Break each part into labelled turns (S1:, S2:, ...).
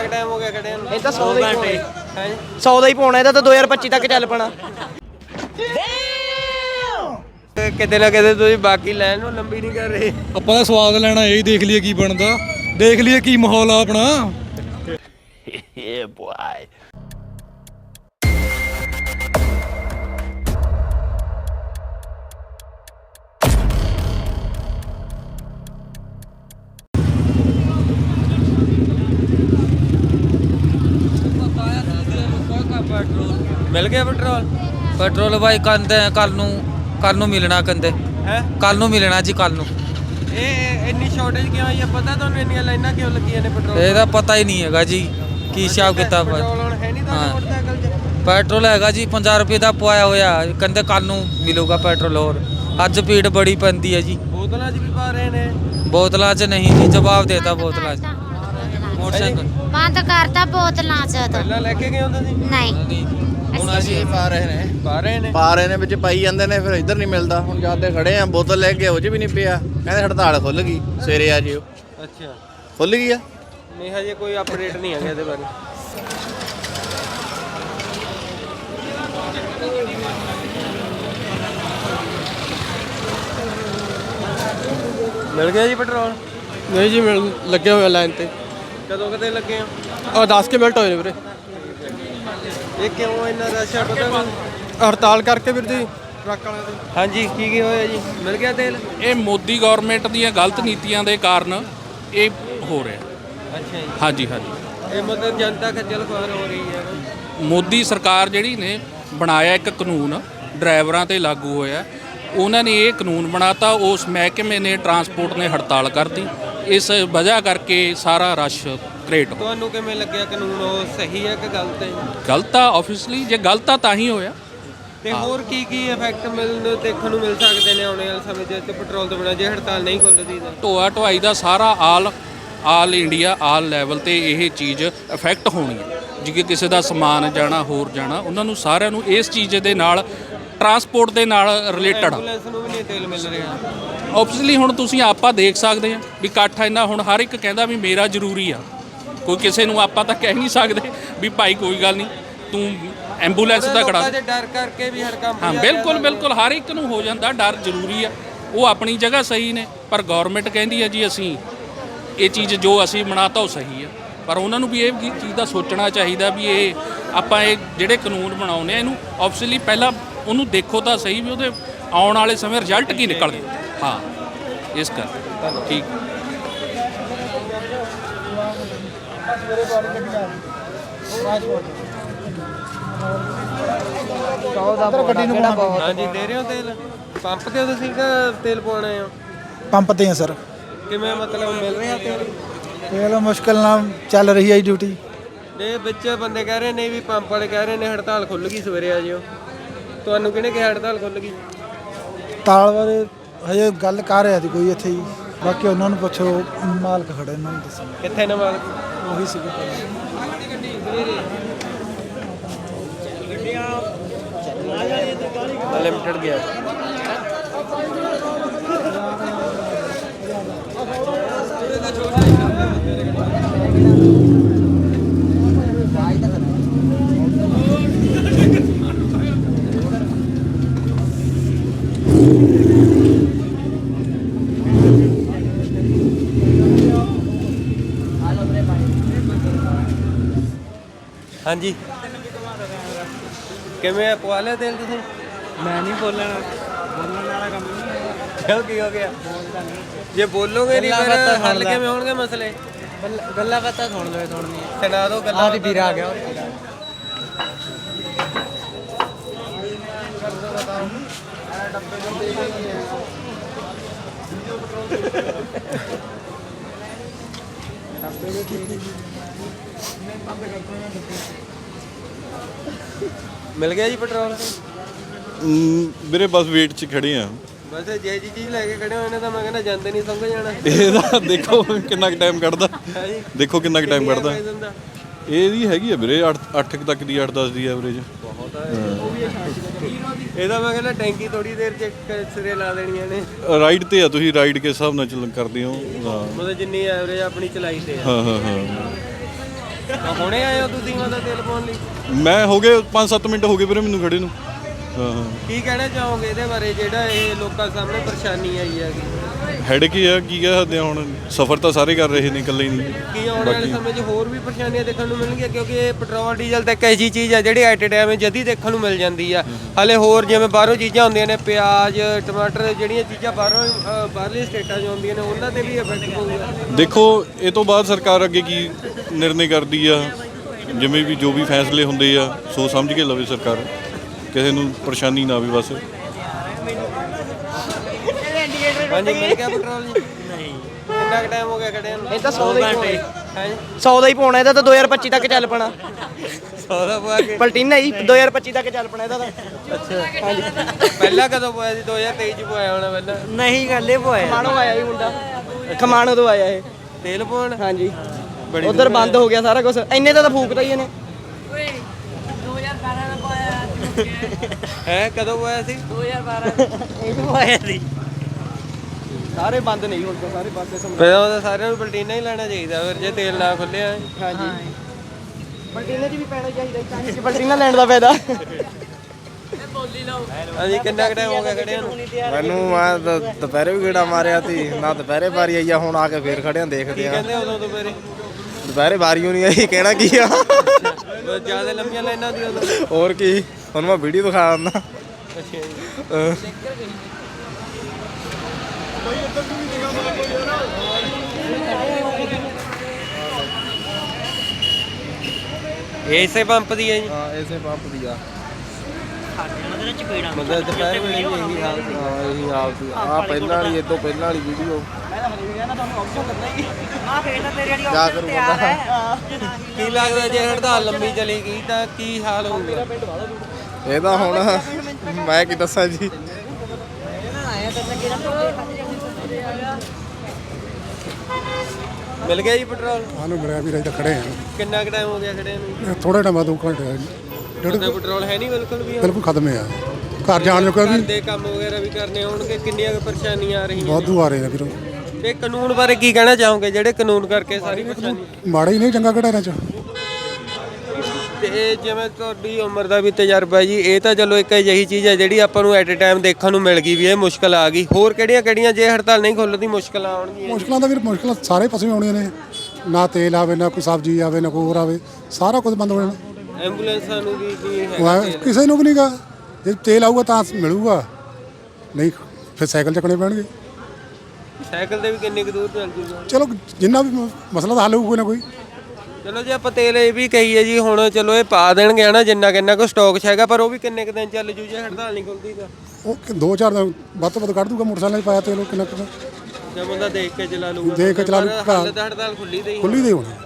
S1: ਕਿੰਨਾ ਕੁ ਟਾਈਮ ਹੋ ਗਿਆ ਖੜਿਆਂ ਨੂੰ?
S2: ਇਹ ਤਾਂ 100 ਦਾ ਹੀ ਪਾਉਣਾ
S1: ਹੈ?
S2: 100 ਦਾ ਹੀ ਪਾਉਣਾ ਇਹਦਾ ਤਾਂ 2025 ਤੱਕ ਚੱਲ ਪਣਾ।
S1: ਕਿਤੇ ਨਾ ਕਿਤੇ ਤੁਸੀਂ ਬਾਕੀ ਲੈਣ ਨੂੰ ਲੰਬੀ ਨਹੀਂ ਕਰ ਰਹੇ।
S3: ਆਪਾਂ ਤਾਂ ਸਵਾਦ ਲੈਣਾ ਇਹ ਦੇਖ ਲਈਏ ਕੀ ਬਣਦਾ। ਦੇਖ ਲਈਏ ਕੀ ਮਾਹੌਲ ਆ ਆਪਣਾ।
S1: ਮਿਲ ਗਿਆ ਪੈਟਰੋਲ?
S4: ਪੈਟਰੋਲ ਭਾਈ ਕਹਿੰਦੇ ਕੱਲ ਨੂੰ ਕੱਲ ਨੂੰ ਮਿਲਣਾ ਕਹਿੰਦੇ।
S1: ਹੈ?
S4: ਕੱਲ ਨੂੰ ਮਿਲਣਾ ਜੀ ਕੱਲ ਨੂੰ।
S1: ਇਹ ਇੰਨੀ ਸ਼ਾਰਟੇਜ ਕਿਉਂ ਆਈ ਹੈ ਪਤਾ ਤੁਹਾਨੂੰ ਇੰਨੀਆਂ ਲਾਈਨਾਂ ਕਿਉਂ ਲੱਗੀਆਂ ਨੇ ਪੈਟਰੋਲ
S4: ਇਹਦਾ ਪਤਾ ਹੀ ਨਹੀਂ ਹੈਗਾ ਜੀ ਕੀ ਹਿਸਾਬ ਕਿਤਾਬ
S1: ਪੈਟਰੋਲ
S4: ਹੈ
S1: ਹੁਣ ਹੈ ਨਹੀਂ ਤੁਹਾਡੇ
S4: ਹਾਂ।
S1: ਮੋਟਰਸਾਈਕਲ 'ਚ?
S4: ਪੈਟਰੋਲ ਹੈਗਾ ਜੀ 50 ਰੁਪਏ ਦਾ ਪਵਾਇਆ ਹੋਇਆ। ਕਹਿੰਦੇ ਕੱਲ ਨੂੰ ਮਿਲੂਗਾ ਪੈਟਰੋਲ ਹੋਰ। ਅੱਜ ਭੀੜ ਬੜੀ ਪੈਂਦੀ ਹੈ ਜੀ।
S1: ਬੋਤਲਾਂ 'ਚ ਵੀ ਪਾ ਰਹੇ ਨੇ।
S4: ਬੋਤਲਾਂ 'ਚ ਨਹੀਂ ਜੀ ਜਵਾਬ ਦੇਤਾ ਬੋਤਲਾਂ 'ਚ। ਮੋਟਰਸਾਈਕਲ
S5: ਬੰਦ ਕਰਤਾ ਬੋਤਲਾਂ ਚ ਤਾਂ
S1: ਪਹਿਲਾਂ ਲੈ ਕੇ ਗਏ ਹੋ ਤੁਸੀਂ?
S5: ਨਹੀਂ।
S4: ਹੁਣ ਅਸੀਂ
S6: ਪਾ ਰਹੇ ਨੇ।
S1: ਪਾ ਰਹੇ ਨੇ?
S6: ਪਾ ਰਹੇ ਨੇ ਵਿੱਚ ਪਾਈ ਜਾਂਦੇ ਨੇ ਫਿਰ ਇੱਧਰ ਨਹੀਂ ਮਿਲਦਾ। ਹੁਣ ਜਾਂਦੇ ਖੜੇ ਆ ਬੋਤਲ ਲੈ ਕੇ ਉਹ 'ਚ ਵੀ ਨਹੀਂ ਪਿਆ। ਕਹਿੰਦੇ ਹੜਤਾਲ ਖੁੱਲ ਗਈ ਸਵੇਰੇ ਆ ਜਿਓ।
S1: ਅੱਛਾ।
S6: ਖੁੱਲ ਗਈ ਆ?
S1: ਨਹੀਂ ਹਜੇ ਕੋਈ ਅਪਡੇਟ ਨਹੀਂ ਹੈਗਾ ਇਹਦੇ ਬਾਰੇ। ਮਿਲ ਗਿਆ ਜੀ ਪੈਟਰੋਲ
S2: ਨਹੀਂ ਜੀ ਮਿਲ ਲੱਗੇ ਹੋਏ ਲਾਈਨ ਤੇ।
S1: ਕਦੋਂ ਕਦੇ ਲੱਗੇ ਹੋ?
S2: ਆ 10 ਕੇ ਮਿੰਟ ਹੋਏ ਨੇ ਵੀਰੇ।
S1: ਇਹ ਕਿਉਂ ਇੰਨਾ ਰਸ਼ ਆ ਪਤਾ?
S2: ਹੜਤਾਲ ਕਰਕੇ ਵੀਰ ਜੀ ਟਰੱਕ ਵਾਲਿਆਂ ਦੇ।
S1: ਹਾਂਜੀ ਕੀ ਕੀ ਹੋਇਆ ਜੀ? ਮਿਲ ਗਿਆ ਤੇਲ?
S7: ਇਹ ਮੋਦੀ ਗਵਰਨਮੈਂਟ ਦੀਆਂ ਗਲਤ ਨੀਤੀਆਂ ਦੇ ਕਾਰਨ ਇਹ ਹੋ ਰਿਹਾ।
S1: ਅੱਛਾ ਜੀ।
S7: ਹਾਂਜੀ ਹਾਂਜੀ।
S1: ਇਹ ਮਤਲਬ ਜਨਤਾ ਖੱਜਲ ਖੁਆਰ ਹੋ ਰਹੀ ਹੈ।
S7: ਮੋਦੀ ਸਰਕਾਰ ਜਿਹੜੀ ਨੇ ਬਣਾਇਆ ਇੱਕ ਕਾਨੂੰਨ ਡਰਾਈਵਰਾਂ ਤੇ ਲਾਗੂ ਹੋਇਆ। ਉਹਨਾਂ ਨੇ ਇਹ ਕਾਨੂੰਨ ਬਣਾਤਾ ਉਸ ਮਹਿਕਮੇ ਨੇ ਟਰਾਂਸਪੋਰਟ ਨੇ ਹੜਤਾਲ ਕਰਤੀ। ਇਸ ਵਜ੍ਹਾ ਕਰਕੇ ਸਾਰਾ ਰਸ਼ ਕ੍ਰੀਏਟ ਹੋ
S1: ਤੁਹਾਨੂੰ ਕਿਵੇਂ ਲੱਗਿਆ ਕਾਨੂੰਨ ਉਹ ਸਹੀ ਹੈ ਕਿ ਗਲਤ ਹੈ?
S7: ਗਲਤ ਆ ਆਫੀਸਲੀ ਜੇ ਗਲਤ ਆ ਤਾਂ ਹੀ ਹੋਇਆ।
S1: ਤੇ ਹੋਰ ਕੀ ਕੀ ਇਫੈਕਟ ਮਿਲਣ ਦੇਖਣ ਨੂੰ ਮਿਲ ਸਕਦੇ ਨੇ ਆਉਣੇ ਵਾਲੇ ਸਮੇਂ ਤੇ ਪੈਟਰੋਲ ਤੋਂ ਬਿਨਾਂ ਜੇ ਹੜਤਾਲ ਨਹੀਂ ਖੁੱਲਦੀ ਤਾਂ।
S7: ਢੋਆ ਢੁਆਈ ਦਾ ਸਾਰਾ ਆਲ ਆਲ ਇੰਡੀਆ ਆਲ ਲੈਵਲ ਤੇ ਇਹ ਚੀਜ਼ ਇਫੈਕਟ ਹੋਣੀ ਹੈ। ਜਿਵੇਂ ਕਿਸੇ ਦਾ ਸਮਾਨ ਜਾਣਾ ਹੋਰ ਜਾਣਾ ਉਹਨਾਂ ਨੂੰ ਸਾਰਿਆਂ ਨੂੰ ਇਸ ਚੀਜ਼ ਦੇ ਨਾਲ ਟਰਾਂਸਪੋਰਟ ਦੇ ਨਾਲ ਰਿਲੇਟਡ।
S1: ਐਂਬੂਲੈਂਸ ਨੂੰ ਵੀ ਨਹੀਂ ਤੇਲ ਮਿਲ ਰਿਹਾ।
S7: ਆਬਵੀਅਸਲੀ ਹੁਣ ਤੁਸੀਂ ਆਪਾਂ ਦੇਖ ਸਕਦੇ ਆ ਵੀ ਇਕੱਠ ਇੰਨਾ ਹੁਣ ਹਰ ਇੱਕ ਕਹਿੰਦਾ ਵੀ ਮੇਰਾ ਜ਼ਰੂਰੀ ਆ। ਕੋਈ ਕਿਸੇ ਨੂੰ ਆਪਾਂ ਤਾਂ ਕਹਿ ਨਹੀਂ ਸਕਦੇ ਵੀ ਭਾਈ ਕੋਈ ਗੱਲ ਨਹੀਂ ਤੂੰ ਐਂਬੂਲੈਂਸ ਦਾ
S1: ਲੋਕਾਂ ਦੇ ਡਰ ਕਰਕੇ ਵੀ ਹਰ ਕੰਮ
S7: ਹਾਂ ਬਿਲਕੁਲ ਬਿਲਕੁਲ ਹਰ ਇੱਕ ਨੂੰ ਹੋ ਜਾਂਦਾ ਡਰ ਜ਼ਰੂਰੀ ਆ। ਉਹ ਆਪਣੀ ਜਗ੍ਹਾ ਸਹੀ ਨੇ ਪਰ ਗਵਰਨਮੈਂਟ ਕਹਿੰਦੀ ਹੈ ਜੀ ਅਸੀਂ ਇਹ ਚੀਜ਼ ਜੋ ਅਸੀਂ ਬਣਾਤਾ ਉਹ ਸਹੀ ਆ। ਪਰ ਉਹਨਾਂ ਨੂੰ ਵੀ ਇਹ ਚੀਜ਼ ਦਾ ਸੋਚਣਾ ਚਾਹੀਦਾ ਵੀ ਇਹ ਆਪਾਂ ਇਹ ਜਿਹੜੇ ਕਾਨੂੰਨ ਬਣਾਉਨੇ ਆ ਇਹਨੂੰ ਆਬਵੀਅਸਲੀ ਪਹਿਲਾਂ ਉਹਨੂੰ ਦੇਖੋ ਤਾਂ ਸਹੀ ਵੀ ਉਹਦੇ ਆਉਣ ਵਾਲੇ ਸਮੇਂ ਰਿਜ਼ਲਟ ਕੀ ਨਿਕਲਦੇ ਹਾਂ ਇਸ ਕਰ ਠੀਕ।
S1: ਹਾਂਜੀ ਦੇ ਰਹੇ ਹੋ ਤੇਲ? ਪੰਪ ਤੇ ਹੋ ਤੁਸੀਂ ਕਿ ਤੇਲ ਪਵਾਉਣਾ ਆ
S8: ਪੰਪ ਤੇ ਆ ਸਰ।
S1: ਕਿਵੇਂ ਮਤਲਬ ਮਿਲ ਰਿਹਾ ਤੇਲ?
S8: ਤੇਲ ਮੁਸ਼ਕਲ ਨਾਲ ਚੱਲ ਰਹੀ ਹੈ ਡਿਊਟੀ
S1: ਇਹ ਵਿੱਚ ਬੰਦੇ ਕਹਿ ਰਹੇ ਨੇ ਵੀ ਪੰਪ ਵਾਲੇ ਕਹਿ ਰਹੇ ਨੇ ਹੜਤਾਲ ਖੁੱਲ ਗਈ ਸਵੇਰੇ ਆ ਜਿਓ। ਤੁਹਾਨੂੰ ਕਿਹਨੇ ਕਿਹਾ ਹੜਤਾਲ ਖੁੱਲ ਗਈ?
S8: ਤਾਲ ਬਾਰੇ ਹਜੇ ਗੱਲ ਕਰ ਰਿਹਾ ਸੀ ਕੋਈ ਇੱਥੇ ਹੀ। ਬਾਕੀ ਉਹਨਾਂ ਨੂੰ ਪੁੱਛੋ ਮਾਲਕ ਖੜੇ ਉਹਨਾਂ ਨੂੰ ਦੱਸੋ।
S1: ਕਿੱਥੇ ਨੇ ਮਾਲਕ?
S8: ਉਹੀ ਸੀਗੇ। ਪਹਿਲਾਂ।
S1: ਲਿਮਟਡ ਗਿਆ। ਹਾਂਜੀ। ਕਿਵੇਂ ਆ? ਪਵਾ ਲਿਆ ਤੇਲ ਤੁਸੀਂ? ਮੈਂ ਨਹੀਂ ਬੋਲਣਾ ਬੋਲਣ ਵਾਲਾ ਕੰਮ ਨਹੀਂ ਕਿਉਂ ਕੀ ਹੋ ਗਿਆ? ਜੇ ਬੋਲੋਗੇ ਨਹੀਂ ਫਿਰ ਹੱਲ ਕਿਵੇਂ ਹੋਣਗੇ ਮਸਲੇ?
S2: ਗੱਲਾਂ ਬਾਤਾਂ ਸੁਣ ਲਓ ਸੁਣਨੀ
S1: ਸੁਣਾ ਦਿਓ ਗੱਲਾਂ
S2: ਆਦੀ ਵੀਰ ਆ ਗਿਆ।
S1: ਮਿਲ ਗਿਆ ਜੀ ਪੈਟਰੋਲ?
S9: ਵੀਰੇ ਬਸ ਵੇਟ 'ਚ ਖੜੇ ਆ।
S1: ਬਸ ਜੇ ਜੀ ਚੀਜ਼ ਲੈ ਕੇ ਖੜੇ ਹੋਏ ਨੇ ਤਾਂ ਮੈਂ ਕਹਿੰਦਾ ਜਾਂਦੇ ਨਹੀਂ ਸੰਗ ਜਾਣਾ।
S9: ਇਹਦਾ ਦੇਖੋ ਕਿੰਨਾ ਕੁ ਟਾਈਮ ਕੱਢਦਾ।
S1: ਹੈ ਜੀ?
S9: ਦੇਖੋ ਕਿੰਨਾ ਕੁ ਟਾਈਮ ਕੱਢਦਾ।
S1: ਹੁੰਦਾ?
S9: ਇਹਦੀ ਹੈਗੀ ਆ ਵੀਰੇ 8 8 ਤੱਕ ਦੀ 8 10 ਦੀ ਐਵਰੇਜ
S1: ਇਹਦਾ ਮੈਂ ਕਹਿੰਦਾ ਟੈਂਕੀ ਥੋੜੀ ਦੇਰ ਚ ਇੱਕ ਸਿਰੇ ਲਾ ਦੇਣੀਆਂ ਨੇ।
S9: ਰਾਈਡ ਤੇ ਆ ਤੁਸੀਂ ਰਾਈਡ ਕੇ ਹਿਸਾਬ ਨਾਲ ਚੱਲ ਕਰਦੇ ਹੋ? ਹਾਂ।
S1: ਮਤਲਬ ਜਿੰਨੀ ਐਵਰੇਜ ਆਪਣੀ ਚਲਾਈ ਤੇ ਆ।
S9: ਹਾਂ ਹਾਂ ਹਾਂ।
S1: ਹੁਣੇ ਆਏ ਹੋ ਤੁਸੀਂ ਮਤਲਬ ਤੇਲ ਪਾਉਣ ਲਈ?
S9: ਮੈਂ ਹੋ ਗਏ 5-7 ਮਿੰਟ ਹੋ ਗਏ ਵੀਰੇ ਮੈਨੂੰ ਖੜੇ ਨੂੰ। ਹਾਂ ਹਾਂ।
S1: ਕੀ ਕਹਿਣਾ ਚਾਹੋਗੇ ਇਹਦੇ ਬਾਰੇ? ਜਿਹੜਾ ਇਹ ਲੋਕਾਂ ਸਾਹਮਣੇ ਪਰੇਸ਼ਾਨੀ ਆਈ ਹੈਗੀ
S9: ਹੈਡ ਕੀ ਆ ਕੀ ਕਹਿ ਸਕਦੇ ਆ ਹੁਣ ਸਫ਼ਰ ਤਾਂ ਸਾਰੇ ਕਰ ਰਹੇ ਨੇ ਇਕੱਲੇ ਹੀ ਨਹੀਂ।
S1: ਕੀ ਆਉਣ ਵਾਲੇ ਸਮੇਂ 'ਚ ਹੋਰ ਵੀ ਪਰੇਸ਼ਾਨੀਆਂ ਦੇਖਣ ਨੂੰ ਮਿਲਣਗੀਆਂ ਕਿਉਂਕਿ ਇਹ ਪੈਟਰੋਲ ਡੀਜ਼ਲ ਤਾਂ ਇੱਕ ਐਸੀ ਚੀਜ਼ ਆ ਜਿਹੜੀ ਐਟ ਟਾਈਮ ਜਦੀ ਦੇਖਣ ਨੂੰ ਮਿਲ ਜਾਂਦੀ ਆ। ਹਲੇ ਹੋਰ ਜਿਵੇਂ ਬਾਹਰੋਂ ਚੀਜ਼ਾਂ ਹੁੰਦੀਆਂ ਨੇ ਪਿਆਜ਼ ਟਮਾਟਰ ਜਿਹੜੀਆਂ ਚੀਜ਼ਾਂ ਬਾਹਰੋਂ ਅ, ਬਾਹਰਲੀ ਸਟੇਟਾਂ 'ਚ ਆਉਂਦੀਆਂ ਨੇ ਉਹਨਾਂ ਤੇ ਵੀ ਇਫੈਕਟ ਪਊਗਾ।
S9: ਦੇਖੋ ਇਹ ਤੋਂ ਬਾਅਦ ਸਰਕਾਰ ਅੱਗੇ ਕੀ ਨਿਰਣੇ ਕਰਦੀ ਆ? ਜਿਵੇਂ ਵੀ ਜੋ ਵੀ ਫੈਸਲੇ ਹੁੰਦੇ ਆ ਸੋਚ ਸਮਝ ਕੇ ਲਵੇ ਸਰਕਾਰ। ਕਿਸੇ ਨੂੰ ਪਰੇਸ਼ਾਨੀ ਨਾ ਆਵੇ ਬਸ।
S1: ਹਾਂਜੀ ਮਿਲ ਗਿਆ ਪੈਟਰੋਲ ਜੀ। ਨਹੀਂ। ਕਿੰਨਾ ਕੁ ਟਾਈਮ ਹੋ ਗਿਆ ਖੜਿਆਂ ਨੂੰ?
S2: ਇਹ ਤਾਂ 100 ਦਾ ਹੀ
S1: ਘੰਟੇ ਹੈ?
S2: 100 ਦਾ ਹੀ ਪਾਉਣਾ ਇਹਦਾ ਤਾਂ 2025 ਤੱਕ ਚੱਲ ਪਣਾ।
S1: ਸੌਦਾ ਪਵਾ ਕੇ।
S2: ਪਲਟੀਨਾ ਜੀ 2025 ਤੱਕ ਚੱਲ ਪਣਾ ਇਹਦਾ ਤਾਂ।
S1: ਪਹਿਲਾਂ ਕਦੋਂ ਪਵਾਇਆ ਸੀ? 2023 ਚ ਪਵਾਇਆ ਹੋਣਾ ਪਹਿਲਾਂ।
S2: ਨਹੀਂ ਗੱਲੇ ਪੋਇਆ ਖਮਾਣੋ ਆਇਆ ਜੀ ਮੁੰਡਾ। ਖਮਾਣੋ ਤੋਂ ਆਇਆ ਇਹ।
S1: ਤੇਲ ਪਵਾਉਣ?
S2: ਹਾਂਜੀ। ਉਧਰ ਬੰਦ ਹੋ ਗਿਆ ਸਾਰਾ ਕੁਝ ਇੰਨੇ ਦਾ ਤਾਂ ਫੂਕਦਾ ਹੀ ਇਹਨੇ।
S1: ਹੈ ਕਦੋਂ ਪਵਾਇਆ ਸੀ?
S2: ਇਹਨੂੰ ਆਇਆ ਸੀ। ਸਾਰੇ ਬੰਦ ਨਹੀਂ ਹੁਣ ਤਾਂ ਸਾਰੇ ਬੰਦ ਸਮ
S1: ਫਿਰ ਉਹ ਤਾਂ ਸਾਰਿਆਂ ਨੂੰ ਪਲਟੀਨਾ ਹੀ ਲੈਣਾ ਚਾਹੀਦਾ ਫਿਰ ਜੇ ਤੇਲ ਨਾ ਖੁੱਲਿਆ
S2: ਹਾਂਜੀ। ਪਲਟੀਨਾ 'ਚ ਵੀ ਪੈਣਾ ਚਾਹੀਦਾ ਚਾਹੀਦਾ ਕਿ ਪਲਟੀਨਾ ਲੈਣ ਦਾ ਫਾਇਦਾ।
S1: ਹਾਂਜੀ ਕਿੰਨਾ ਕੁ ਟਾਈਮ ਹੋ ਗਿਆ ਖੜਿਆਂ ਨੂੰ?
S10: ਮੈਨੂੰ ਮੈਂ ਤਾਂ ਦੁਪਹਿਰੇ ਵੀ ਗੇੜਾ ਮਾਰਿਆ ਸੀ ਨਾ ਦੁਪਹਿਰੇ ਵਾਰੀ ਆਈ ਆ ਹੁਣ ਆ ਕੇ ਫੇਰ ਖੜਿਆਂ ਦੇਖਦੇ ਆ।
S1: ਕਹਿੰਦੇ ਉਦੋਂ ਤੋਂ ਫਿਰ
S10: ਦੁਪਹਿਰੇ ਵਾਰੀ ਹੋਣੀ ਆਈ ਕਹਿਣਾ ਕੀ ਆ?
S1: ਜ਼ਿਆਦਾ ਲੰਮੀਆਂ ਲਾਈਨਾਂ ਦੀ ਉਦੋਂ।
S10: ਹੋਰ ਕੀ ਹੁਣ ਮੈਂ ਵੀਡੀਓ ਦਿਖਾ ਦਿੰਦਾ।
S1: ਅੱਛਾ ਜੀ। ਇਸੇ ਪੰਪ ਦੀ ਹੈ ਜੀ?
S10: ਹਾਂ ਇਸੇ ਪੰਪ ਦੀ ਆ।
S1: ਮਤਲਬ ਦੁਪਹਿਰ ਵੇਲੇ ਵੀ ਇਹੀ ਹਾਲ ਸੀ।
S10: ਹਾਂ ਇਹੀ ਹਾਲ ਸੀ। ਆ ਪਹਿਲਾਂ ਵਾਲੀ ਇਦੋਂ ਪਹਿਲਾਂ ਵਾਲੀ ਵੀਡੀਓ ਜਾ ਕਰ ਬੰਦਾ?
S1: ਕੀ ਲੱਗਦਾ ਜੇ ਹੜਤਾਲ ਲੰਮੀ ਚਲੀ ਗਈ ਤਾਂ ਕੀ ਹਾਲ ਹੋਊਗਾ?
S10: ਇਹਦਾ ਹੁਣ ਮੈਂ ਕੀ ਦੱਸਾਂ ਜੀ?
S1: ਮਿਲ ਗਿਆ ਜੀ ਪੈਟਰੋਲ?
S11: ਸਾਨੂੰ ਮਿਲਿਆ ਵੀ ਤਾਂ ਖੜੇ ਆ
S1: ਕਿੰਨਾ ਕੁ ਟਾਈਮ ਹੋ ਗਿਆ ਖੜੇ ਨੂੰ?
S11: ਥੋੜੇ ਟਾਈਮ ਬਾਅਦ ਦੋ ਘੰਟੇ ਡੇਢ
S1: ਉਹਦਾ ਪੈਟਰੋਲ ਹੈ ਨਹੀਂ ਬਿਲਕੁਲ ਵੀ
S11: ਬਿਲਕੁਲ ਖਤਮ ਆ। ਘਰ ਜਾਣ ਜੋਗਾ
S1: ਘਰ
S11: ਵੀ
S1: ਦੇ ਕੰਮ ਵਗੈਰਾ ਵੀ ਕਰਨੇ ਹੋਣਗੇ ਕਿੰਨੀਆਂ ਕੁ ਪਰੇਸ਼ਾਨੀਆਂ ਆ ਰਹੀਆਂ?
S11: ਵਾਧੂ ਆ ਰਹੇ ਆ ਵੀਰੋ।
S1: ਤੇ ਕਾਨੂੰਨ ਬਾਰੇ ਕੀ ਕਹਿਣਾ ਚਾਹੋਗੇ? ਜਿਹੜੇ ਕਾਨੂੰਨ ਕਰਕੇ ਸਾਰੀ ਪਰੇਸ਼ਾਨੀ
S11: ਮਾੜਾ ਹੀ ਨਹੀਂ ਚੰਗਾ ਇਹਨਾਂ ਚ?
S1: ਤੇ ਇਹ ਜਿਵੇਂ ਤੁਹਾਡੀ ਉਮਰ ਦਾ ਵੀ ਤਜਰਬਾ ਜੀ ਇਹ ਤਾਂ ਚਲੋ ਇੱਕ ਅਜਿਹੀ ਚੀਜ਼ ਹੈ ਜਿਹੜੀ ਆਪਾਂ ਨੂੰ ਐਟ ਅ ਟਾਈਮ ਦੇਖਣ ਨੂੰ ਮਿਲ ਗਈ ਵੀ ਇਹ ਮੁਸ਼ਕਲ ਆ ਗਈ। ਹੋਰ ਕਿਹੜੀਆਂ ਕਿਹੜੀਆਂ ਜੇ ਹੜਤਾਲ ਨਹੀਂ ਖੁੱਲਦੀ ਮੁਸ਼ਕਲਾਂ ਆਉਣਗੀਆਂ
S11: ਮੁਸ਼ਕਲਾਂ ਤਾਂ ਵੀਰ ਮੁਸ਼ਕਲਾਂ ਸਾਰੇ ਪਾਸੇ ਆਉਣੀਆਂ ਨੇ। ਨਾ ਤੇਲ ਆਵੇ ਨਾ ਕੋਈ ਸਬਜ਼ੀ ਆਵੇ ਨਾ ਕੋਈ ਹੋਰ ਆਵੇ ਸਾਰਾ ਕੁਝ ਬੰਦ ਹੋ ਜਾਣਾ।
S1: ਐਂਬੂਲੈਂਸਾਂ ਨੂੰ ਵੀ ਕੀ ਹੈ
S11: ਉਹ ਕਿਸੇ ਨੂੰ ਵੀ ਨਹੀਂਗਾ ਜੇ ਤੇਲ ਆਊਗਾ ਤਾਂ ਮਿਲੂਗਾ। ਨਹੀਂ ਫਿਰ ਸਾਈਕਲ ਚੱਕਣੇ ਪੈਣਗੇ।
S1: ਸਾਈਕਲ ਤੇ ਵੀ ਕਿੰਨੀ ਕੁ ਦੂਰ ਚੱਲ ਜੂਗਾ।
S11: ਚਲੋ ਜਿੰਨਾ ਵੀ ਮਸਲਾ ਤਾਂ ਹੱਲ ਹੋਊਗਾ ਨਾ ਕੋਈ।
S1: ਚਲੋ ਜੇ ਆਪਾਂ ਤੇਲ ਇਹ ਵੀ ਕਹੀਏ ਜੀ ਹੁਣ ਚਲੋ ਇਹ ਪਾ ਦੇਣਗੇ ਹਨਾ ਜਿੰਨਾ ਕਿੰਨਾ ਕੋ ਸਟਾਕ ਹੈਗਾ ਪਰ ਉਹ ਵੀ ਕਿੰਨੇ ਕੁ ਦਿਨ ਚੱਲ ਜੂ ਜੇ ਹੜਤਾਲ ਨਹੀਂ ਖੁੱਲਦੀ ਤਾਂ।
S11: ਉਹ ਕਿ ਦੋ ਚਾਰ ਦਿਨ ਵੱਧ ਤੋਂ ਵੱਧ ਕੱਢ ਦੂਗਾ ਮੋਟਰਸਾਈਕਲ 'ਚ ਪਾਇਆ ਤੇਲ ਉਹ ਕਿੰਨਾ ਕੁ
S1: ਜੇ ਬੰਦਾ ਦੇਖ ਕੇ ਚਲਾ ਲੂਗਾ
S11: ਦੇਖ ਕੇ ਚਲਾ ਲੂ,
S1: ਪਰ ਹਾਲੇ ਤਾਂ ਹੜਤਾਲ ਖੁੱਲੀ ਤੇ ਹੀ
S11: ਖੁੱਲੀ ਦੇ ਹੋਣਾ।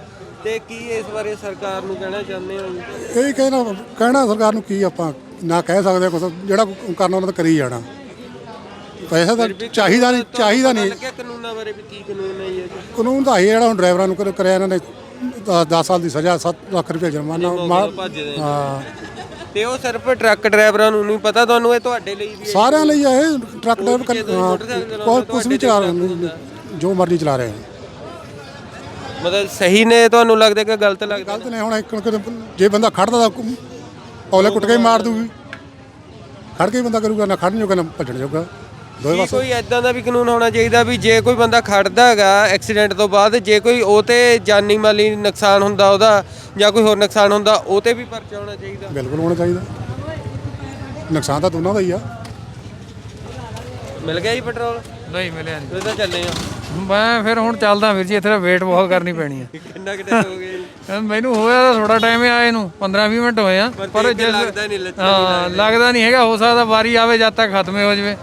S1: ਤੇ ਕੀ ਇਸ ਬਾਰੇ ਸਰਕਾਰ ਨੂੰ ਕਹਿਣਾ ਚਾਹੁੰਦੇ ਹੋ? ਜੀ?
S11: ਇਹ ਕਹਿਣਾ ਕਹਿਣਾ ਸਰਕਾਰ ਨੂੰ ਕੀ ਆਪਾਂ ਨਾ ਕਹਿ ਸਕਦੇ ਕੁਝ ਜਿਹੜਾ ਕੁ ਕਰਨਾ ਉਹਨਾਂ ਤਾਂ ਕਰੀ ਜਾਣਾ। ਪੈਸਾ ਤਾਂ ਚਾਹੀਦਾ ਨਹੀਂ ਚਾਹੀਦਾ ਨਹੀਂ।
S1: ਲੱਗਿਆ ਕਾਨੂੰਨਾਂ ਬਾਰੇ ਵੀ ਕੀ ਕਾਨੂੰਨ ਹੈ ਜੀ ਇਹ 'ਚ?
S11: ਕਾਨੂੰਨ ਤਾਂ ਇਹ ਜਿਹੜਾ ਹੁਣ ਡਰਾਈਵਰਾਂ ਨੂੰ ਕਰ- ਕਰਿਆ ਇਹਨਾਂ ਨੇ 10 ਸਾਲ ਦੀ ਸਜ਼ਾ 7 ਲੱਖ ਰੁਪਏ ਜੁਰਮਾਨਾ ਮਾ-
S1: ਭੱਜਦੇ ਨੇ।
S11: ਹਾਂ।
S1: ਤੇ ਉਹ ਸਿਰਫ ਟਰੱਕ ਡਰਾਈਵਰਾਂ ਨੂੰ ਨਹੀਂ ਪਤਾ ਤੁਹਾਨੂੰ ਇਹ ਤੁਹਾਡੇ ਲਈ ਵੀ ਹੈ?
S11: ਸਾਰਿਆਂ ਲਈ ਇਹ ਟਰੱਕ ਡਰਾਈਵਰ ਹਾਂ,
S1: ਮੋਟਰਸਾਈਕਲ ਚਲਾਉਂਦੇ
S11: ਕੋਈ ਕੁਝ ਵੀ ਚਲਾ ਰਹੇ ਨੇ ਜੋ ਮਰਜ਼ੀ ਚਲਾ ਰਹੇ ਆ
S1: ਮਤਲਬ ਸਹੀ ਨੇ ਤੁਹਾਨੂੰ ਲੱਗਦਾ ਕਿ ਗਲਤ ਲੱਗਦਾ?
S11: ਗਲਤ ਨੇ ਹੁਣ ਇੱਕ ਇੱਕ ਜੇ ਬੰਦਾ ਖੜਦਾ ਤਾਂ ਔਲੇ ਕੁੱਟ ਕੇ ਹੀ ਮਾਰ ਦੂਗੀ ਖੜ ਕੇ ਹੀ ਬੰਦਾ ਕਰੂਗਾ ਨਾ ਖੜਨ ਜੋਗਾ ਨਾ ਭੱਜਣ ਜੋਗਾ।
S1: ਕੀ ਕੋਈ ਐਦਾਂ ਦਾ ਵੀ ਕਾਨੂੰਨ ਹੋਣਾ ਚਾਹੀਦਾ ਵੀ ਜੇ ਕੋਈ ਬੰਦਾ ਖੜਦਾ ਹੈਗਾ ਐਕਸੀਡੈਂਟ ਤੋਂ ਬਾਅਦ ਜੇ ਕੋਈ ਉਹ ਤੇ ਜਾਨੀ ਮਾਲੀ ਨੁਕਸਾਨ ਹੁੰਦਾ ਉਹਦਾ ਜਾਂ ਕੋਈ ਹੋਰ ਨੁਕਸਾਨ ਹੁੰਦਾ ਉਹ ਤੇ ਵੀ ਪਰਚਾ ਹੋਣਾ ਚਾਹੀਦਾ।
S11: ਬਿਲਕੁਲ ਹੋਣਾ ਚਾਹੀਦਾ। ਨੁਕਸਾਨ ਤਾਂ ਦੋਨਾਂ ਦਾ ਹੀ ਆ।
S1: ਮਿਲ ਗਿਆ ਜੀ ਪੈਟਰੋਲ?
S12: ਨਹੀਂ ਮਿਲਿਆ
S1: ਤੁਸੀਂ ਤਾਂ ਚੱਲੇ ਆ।
S12: ਮੈਂ ਫਿਰ ਹੁਣ ਚੱਲਦਾ ਵੀਰ ਜੀ ਇੱਥੇ ਵੇਟ ਬਹੁਤ ਕਰਨੀ ਪੈਣੀ ਹੈ
S1: ਕਿੰਨਾ ਕਿਤੇ ਹੋ ਜੀ?
S12: ਮੈਨੂੰ ਹੋਇਆ ਤਾਂ ਥੋੜਾ ਟਾਈਮ ਆਏ ਨੂੰ 15 20 ਮਿੰਟ ਹੋਏ ਆ।
S1: ਪਰ ਲੱਗਦਾ ਨਹੀਂ
S12: ਹਾਂ ਲੱਗਦਾ। ਨਹੀਂ ਹੈਗਾ ਹੋ ਸਕਦਾ ਵਾਰੀ ਆਵੇ ਜਦ ਤੱਕ ਖਤਮ ਹੋ ਜਾਵੇ।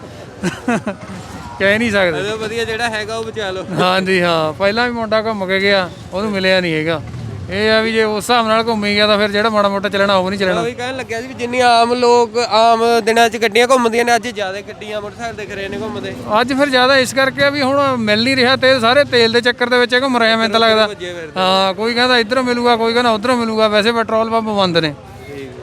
S12: ਕਹਿ ਨਹੀਂ ਸਕਦੇ।
S1: ਅਰੇ ਵਧੀਆ ਜਿਹੜਾ ਹੈਗਾ ਉਹ ਬਚਾ ਲਓ।
S12: ਹਾਂਜੀ ਹਾਂ। ਪਹਿਲਾਂ ਵੀ ਮੁੰਡਾ ਘੁੰਮ ਕੇ ਗਿਆ ਉਹਨੂੰ ਮਿਲਿਆ ਨਹੀਂ ਹੈਗਾ। ਇਹ ਆ ਵੀ ਜੇ ਉਸ ਹਿਸਾਬ ਨਾਲ ਘੁੰਮੀ ਗਿਆ ਤਾਂ ਫਿਰ ਜਿਹੜਾ ਮਾੜਾ ਮੋਟਾ ਚੱਲਣਾ ਉਹ ਨਹੀਂ ਚੱਲਣਾ।
S1: ਉਹੀ ਕਹਿਣ ਲੱਗਿਆ ਸੀ ਵੀ ਜਿੰਨੀ ਆਮ ਲੋਕ ਆਮ ਦਿਨਾਂ 'ਚ ਗੱਡੀਆਂ ਘੁੰਮਦੀਆਂ ਨੇ ਅੱਜ ਜ਼ਿਆਦਾ ਗੱਡੀਆਂ ਮੋਟਰਸਾਈਕਲ ਤੇ ਖਰੇ ਨੇ ਘੁੰਮਦੇ।
S12: ਅੱਜ ਫਿਰ ਜ਼ਿਆਦਾ ਇਸ ਕਰਕੇ ਆ ਵੀ ਹੁਣ ਮਿਲ ਨਹੀਂ ਰਿਹਾ ਤੇ ਸਾਰੇ ਤੇਲ ਦੇ ਚੱਕਰ ਦੇ ਵਿੱਚ ਘੁੰਮ ਰਹੇ ਆ ਮੈਨੂੰ ਤਾਂ ਲੱਗਦਾ। ਹਾਂ ਕੋਈ ਕਹਿੰਦਾ ਇੱਧਰੋਂ ਮਿਲੂਗਾ ਕੋਈ ਕਹਿੰਦਾ ਉੱਧਰੋਂ ਮਿਲੂਗਾ ਵੈਸੇ ਪੈਟਰੋਲ ਪੰਪ ਬੰਦ ਨੇ।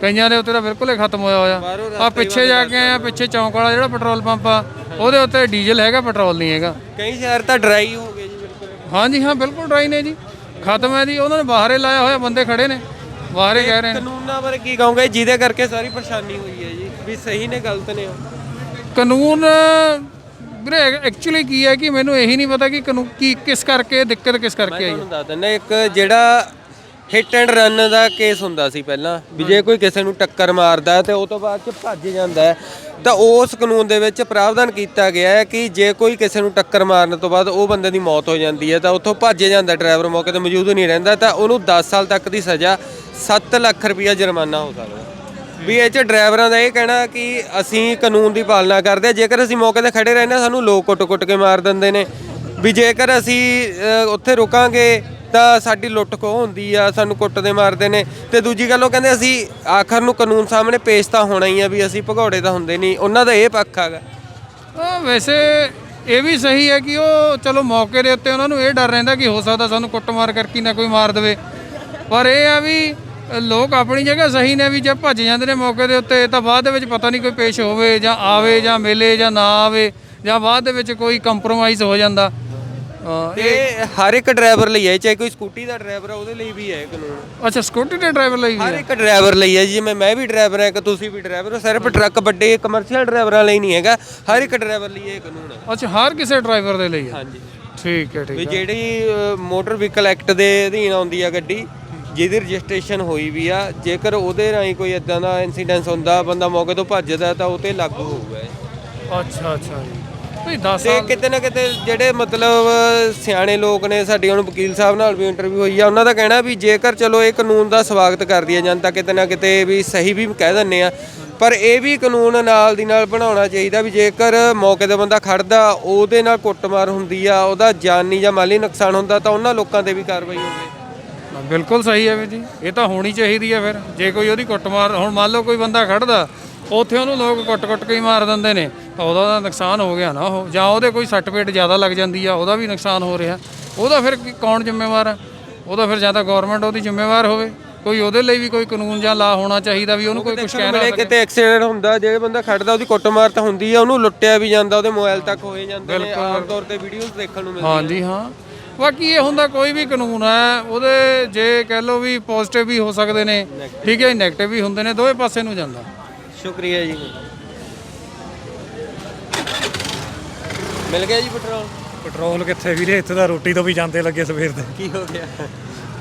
S12: ਕਈਆਂ ਦੇ ਉੱਤੇ ਤਾਂ ਬਿਲਕੁਲ ਹੀ ਖਤਮ ਹੋਇਆ ਹੋਇਆ। ਆ ਪਿੱਛੇ ਜਾ ਕੇ ਆਇਆ ਪਿੱਛੇ ਚੌਂਕ ਵਾਲਾ ਜਿਹੜਾ ਪੈਟਰੋਲ ਪੰਪ ਆ ਉਹਦੇ ਉੱਤੇ ਡੀਜ਼ਲ ਹੈਗਾ ਪੈਟਰੋਲ ਨਹੀਂ ਹੈਗਾ।
S1: ਕਈ ਸ਼ਹਿਰ ਤਾਂ ਡਰਾਈ ਹੋ ਗਏ ਜੀ ਬਿਲਕੁਲ।
S12: ਹਾਂਜੀ ਹਾਂ ਬਿਲਕੁਲ ਡਰਾਈ ਨੇ ਜੀ। ਖਤਮ ਹੈ ਜੀ ਉਹਨਾਂ ਨੇ ਬਾਹਰੇ ਲਾਇਆ ਹੋਇਆ ਬੰਦੇ ਖੜੇ ਨੇ। ਬਾਹਰੇ ਕਹਿ ਰਹੇ ਨੇ।
S1: ਕਾਨੂੰਨਾਂ ਬਾਰੇ ਕੀ ਕਹੋਗੇ? ਜਿਹਦੇ ਕਰਕੇ ਸਾਰੀ ਪਰੇਸ਼ਾਨੀ ਹੋਈ ਹੈ ਜੀ ਵੀ ਸਹੀ ਨੇ ਗਲਤ ਨੇ ਉਹ।
S12: ਕਾਨੂੰਨ ਵੀਰੇ ਐਕਚੁਅਲੀ ਕੀ ਹੈ ਕਿ ਮੈਨੂੰ ਇਹੀ ਨਹੀਂ ਪਤਾ ਕਿ ਕਾਨੂੰਨ ਕੀ ਕਿਸ ਕਰਕੇ ਦਿੱਕਤ ਕਿਸ ਕਰਕੇ ਆਈ ਹੈ।
S1: ਤੁਹਾਨੂੰ ਦੱਸ ਦਿੰਦਾ ਇੱਕ ਜਿਹੜਾ ਹਿੱਟ ਐਂਡ ਰਨ ਦਾ ਕੇਸ ਹੁੰਦਾ ਸੀ ਪਹਿਲਾਂ ਵੀ ਜੇ ਕੋਈ ਕਿਸੇ ਨੂੰ ਟੱਕਰ ਮਾਰਦਾ ਹੈ ਤੇ ਉਹ ਤੋਂ ਬਾਅਦ ਚ ਭੱਜ ਜਾਂਦਾ ਹੈ। ਤਾਂ ਉਸ ਕਾਨੂੰਨ ਦੇ ਵਿੱਚ ਪ੍ਰਾਵਧਾਨ ਕੀਤਾ ਗਿਆ ਹੈ ਕਿ ਜੇ ਕੋਈ ਕਿਸੇ ਨੂੰ ਟੱਕਰ ਮਾਰਨ ਤੋਂ ਬਾਅਦ ਉਹ ਬੰਦੇ ਦੀ ਮੌਤ ਹੋ ਜਾਂਦੀ ਹੈ ਤਾਂ ਉੱਥੋਂ ਭੱਜ ਜਾਂਦਾ ਡਰਾਈਵਰ ਮੌਕੇ ਤੇ ਮੌਜੂਦ ਨਹੀਂ ਰਹਿੰਦਾ ਤਾਂ ਉਹਨੂੰ 10 ਸਾਲ ਤੱਕ ਦੀ ਸਜ਼ਾ 7 ਲੱਖ ਰੁਪਇਆ ਜੁਰਮਾਨਾ ਹੋ ਸਕਦਾ ਵੀ ਇਹ ਚ ਡਰਾਈਵਰਾਂ ਦਾ ਇਹ ਕਹਿਣਾ ਕਿ ਅਸੀਂ ਕਾਨੂੰਨ ਦੀ ਪਾਲਣਾ ਕਰਦੇ ਹਾਂ ਜੇਕਰ ਅਸੀਂ ਮੌਕੇ ਤੇ ਖੜੇ ਰਹਿੰਦੇ ਹਾਂ ਸਾਨੂੰ ਲੋਕ ਕੁੱਟ-ਕੁੱਟ ਕੇ ਮਾਰ ਦਿੰਦੇ ਨੇ। ਵੀ ਜੇਕਰ ਅਸੀਂ ਅ, ਉੱਥੇ ਰੁਕਾਂਗੇ ਤਾਂ ਸਾਡੀ ਲੁੱਟ ਖੋਹ ਹੁੰਦੀ ਆ, ਸਾਨੂੰ ਕੁੱਟਦੇ ਮਾਰਦੇ ਨੇ। ਤੇ ਦੂਜੀ ਗੱਲ ਉਹ ਕਹਿੰਦੇ ਅਸੀਂ ਆਖਰ ਨੂੰ ਕਾਨੂੰਨ ਸਾਹਮਣੇ ਪੇਸ਼ ਤਾਂ ਹੋਣਾ ਹੀ ਆ ਵੀ ਅਸੀਂ ਭਗੌੜੇ ਤਾਂ ਹੁੰਦੇ ਨਹੀਂ, ਉਹਨਾਂ ਦਾ ਇਹ ਪੱਖ ਹੈਗਾ।
S12: ਅਹ ਵੈਸੇ ਇਹ ਵੀ ਸਹੀ ਹੈ ਕਿ ਉਹ ਚਲੋ ਮੌਕੇ ਦੇ ਉੱਤੇ ਉਹਨਾਂ ਨੂੰ ਇਹ ਡਰ ਰਹਿੰਦਾ ਕਿ ਹੋ ਸਕਦਾ ਸਾਨੂੰ ਕੁੱਟਮਾਰ ਕਰਕੇ ਨਾ ਕੋਈ ਮਾਰ ਦੇਵੇ। ਪਰ ਇਹ ਆ ਵੀ ਲੋਕ ਆਪਣੀ ਜਗ੍ਹਾ ਸਹੀ ਨੇ ਵੀ ਜੇ ਭੱਜ ਜਾਂਦੇ ਨੇ ਮੌਕੇ ਦੇ ਉੱਤੇ, ਤਾਂ ਬਾਅਦ ਦੇ ਵਿੱਚ ਪਤਾ ਨਹੀਂ ਕੋਈ ਪੇਸ਼ ਹੋਵੇ ਜਾਂ ਆਵੇ ਜਾਂ ਮਿਲੇ ਜਾਂ ਨਾ ਆਵੇ ਜਾਂ ਬਾਅਦ ਦੇ ਵਿੱਚ ਕੋਈ ਕੰਪਰੋਮਾਈਜ਼ ਹੋ ਜਾਂਦਾ।
S1: ਤੇ ਹਰ ਇੱਕ ਡਰਾਈਵਰ ਲਈ ਹੈ ਚਾਹੇ ਕੋਈ ਸਕੂਟੀ ਦਾ ਡਰਾਈਵਰ ਆ ਉਹਦੇ ਲਈ ਵੀ ਹੈ ਕਾਨੂੰਨ।
S12: ਅੱਛਾ ਸਕੂਟੀ ਦੇ ਡਰਾਈਵਰ ਲਈ
S1: ਹਰ ਇੱਕ ਡਰਾਈਵਰ ਲਈ ਹੈ ਜੀ ਜਿਵੇਂ ਮੈਂ ਵੀ ਡਰਾਈਵਰ ਹਾਂ ਕਿ ਤੁਸੀਂ ਵੀ ਡਰਾਈਵਰ ਹੋ ਸਿਰਫ ਟਰੱਕ ਵੱਡੇ ਕਮਰਸ਼ੀਅਲ ਡਰਾਈਵਰਾਂ ਲਈ ਨਹੀਂ ਹੈਗਾ ਹਰ ਇੱਕ ਡਰਾਈਵਰ ਲਈ ਇਹ ਕਾਨੂੰਨ ਹੈ।
S12: ਅੱਛਾ ਹਰ ਕਿਸੇ ਡਰਾਈਵਰ ਦੇ ਲਈ ਹੈ?
S1: ਹਾਂਜੀ।
S12: ਠੀਕ ਹੈ ਠੀਕ ਹੈ।
S1: ਜਿਹੜੀ ਮੋਟਰ ਵਹੀਕਲ ਐਕਟ ਦੇ ਅਧੀਨ ਆਉਂਦੀ ਆ ਗੱਡੀ ਜਿਹਦੀ ਰਜਿਸਟ੍ਰੇਸ਼ਨ ਹੋਈ ਵੀ ਆ ਜੇਕਰ ਉਹਦੇ ਰਾਹੀਂ ਕੋਈ ਇਦਾਂ ਦਾ ਇਨਸੀਡੈਂਸ ਹੁੰਦਾ ਬੰਦਾ ਮੌਕੇ ਤੋਂ ਭੱਜਦਾ ਤਾਂ ਉਹ ਤੇ ਲਾਗੂ ਹੋਊਗਾ ਇਹ।
S12: ਅੱਛਾ ਅੱਛਾ ਜੀ। ਨਹੀਂ 10
S1: ਤੇ
S12: ਸਾਲ
S1: ਕਿਤੇ ਨਾ ਕਿਤੇ ਜਿਹੜੇ ਮਤਲਬ ਸਿਆਣੇ ਲੋਕ ਨੇ ਸਾਡੀ ਹੁਣ ਵਕੀਲ ਸਾਹਿਬ ਨਾਲ ਵੀ ਇੰਟਰਵਿਊ ਹੋਈ ਆ ਉਹਨਾਂ ਦਾ ਕਹਿਣਾ ਵੀ ਜੇਕਰ ਚਲੋ ਇਹ ਕਾਨੂੰਨ ਦਾ ਸਵਾਗਤ ਕਰਦੀ ਹੈ ਜਨਤਾ ਕਿਤੇ ਨਾ ਕਿਤੇ ਵੀ ਸਹੀ ਵੀ ਕਹਿ ਦਿੰਨੇ ਆ। ਪਰ ਇਹ ਵੀ ਕਾਨੂੰਨ ਨਾਲ ਦੀ ਨਾਲ ਬਣਾਉਣਾ ਚਾਹੀਦਾ ਵੀ ਜੇਕਰ ਮੌਕੇ ਤੇ ਬੰਦਾ ਖੜਦਾ ਉਹਦੇ ਨਾਲ ਕੁੱਟਮਾਰ ਹੁੰਦੀ ਆ ਉਹਦਾ ਜਾਨੀ ਜਾਂ ਮਾਲੀ ਨੁਕਸਾਨ ਹੁੰਦਾ ਤਾਂ ਉਹਨਾਂ ਲੋਕਾਂ ਤੇ ਵੀ ਕਾਰਵਾਈ ਹੋਵੇ।
S12: ਬਿਲਕੁਲ ਸਹੀ ਹੈ ਵੀਰ ਜੀ ਇਹ ਤਾਂ ਹੋਣੀ ਚਾਹੀਦੀ ਹੈ ਫਿਰ। ਜੇ ਕੋਈ ਉਹਦੀ ਕੁੱਟਮਾਰ ਹੁਣ ਮੰਨ ਲਓ ਕੋਈ ਬੰਦਾ ਖੜਦਾ ਉੱਥੇ ਉਹਨੂੰ ਲੋਕ ਕੁੱਟ-ਕੁੱਟ ਕੇ ਹੀ ਮਾਰ ਦਿੰਦੇ ਨੇ ਤਾਂ ਉਹਦਾ ਤਾਂ ਨੁਕਸਾਨ ਹੋ ਗਿਆ ਨਾ ਉਹ। ਜਾਂ ਉਹਦੇ ਕੋਈ ਸੱਟ ਪੇਟ ਜ਼ਿਆਦਾ ਲੱਗ ਜਾਂਦੀ ਆ ਉਹਦਾ ਵੀ ਨੁਕਸਾਨ ਹੋ ਰਿਹਾ। ਉਹਦਾ ਫਿਰ ਕੀ- ਕੌਣ ਜ਼ਿੰਮੇਵਾਰ ਹੈ ਉਹਦਾ ਫਿਰ ਜਾਂ ਤਾਂ ਗਵਰਨਮੈਂਟ ਉਹਦੀ ਜ਼ਿੰਮੇਵਾਰ ਹੋਵੇ। ਕੋਈ ਉਹਦੇ ਲਈ ਵੀ ਕੋਈ ਕਾਨੂੰਨ ਜਾਂ ਲਾ ਹੋਣਾ ਚਾਹੀਦਾ ਵੀ ਉਹਨੂੰ ਕੋਈ ਕੁਝ ਕਹਿ ਨਾ
S1: ਮਿਲੇ ਕਿਤੇ ਐਕਸੀਡੈਂਟ ਹੁੰਦਾ ਜਿਹੜੇ ਬੰਦਾ ਖੜਦਾ ਉਹਦੀ ਕੁੱਟਮਾਰ ਤਾਂ ਹੁੰਦੀ ਆ ਉਹਨੂੰ ਲੁੱਟਿਆ ਵੀ ਜਾਂਦਾ ਉਹਦੇ ਮੋਬਾਈਲ ਤੱਕ ਹੋਏ ਜਾਂਦੇ ਨੇ ਆਮ ਤੌਰ ਤੇ ਵੀਡੀਓਜ਼ ਦੇਖਣ ਨੂੰ ਮਿਲਦੀਆਂ।
S12: ਹਾਂਜੀ ਹਾਂ। ਬਾਕੀ ਇਹ ਹੁੰਦਾ ਕੋਈ ਵੀ ਕਾਨੂੰਨ ਹੈ ਉਹਦੇ ਜੇ ਕਹਿ ਲਓ ਵੀ ਪੋਜ਼ਿਟਿਵ ਵੀ ਹੋ ਸਕਦੇ ਨੇ ਠੀਕ ਹੈ ਨੈਗੇਟਿਵ ਵੀ ਹੁੰਦੇ ਨੇ ਦੋਵੇਂ ਪਾਸੇ ਨੂੰ ਜਾਂਦਾ।
S1: ਸ਼ੁਕਰੀਆ ਜੀ। ਮਿਲ ਗਿਆ ਜੀ ਪੈਟਰੋਲ?
S13: ਪੈਟਰੋਲ ਕਿੱਥੇ ਵੀਰੇ? ਇੱਥੇ ਤਾਂ ਰੋਟੀ ਤੋਂ ਵੀ ਜਾਂਦੇ ਲੱਗੇ ਸਵੇਰ ਦੇ।
S1: ਕੀ ਹੋ ਗਿਆ?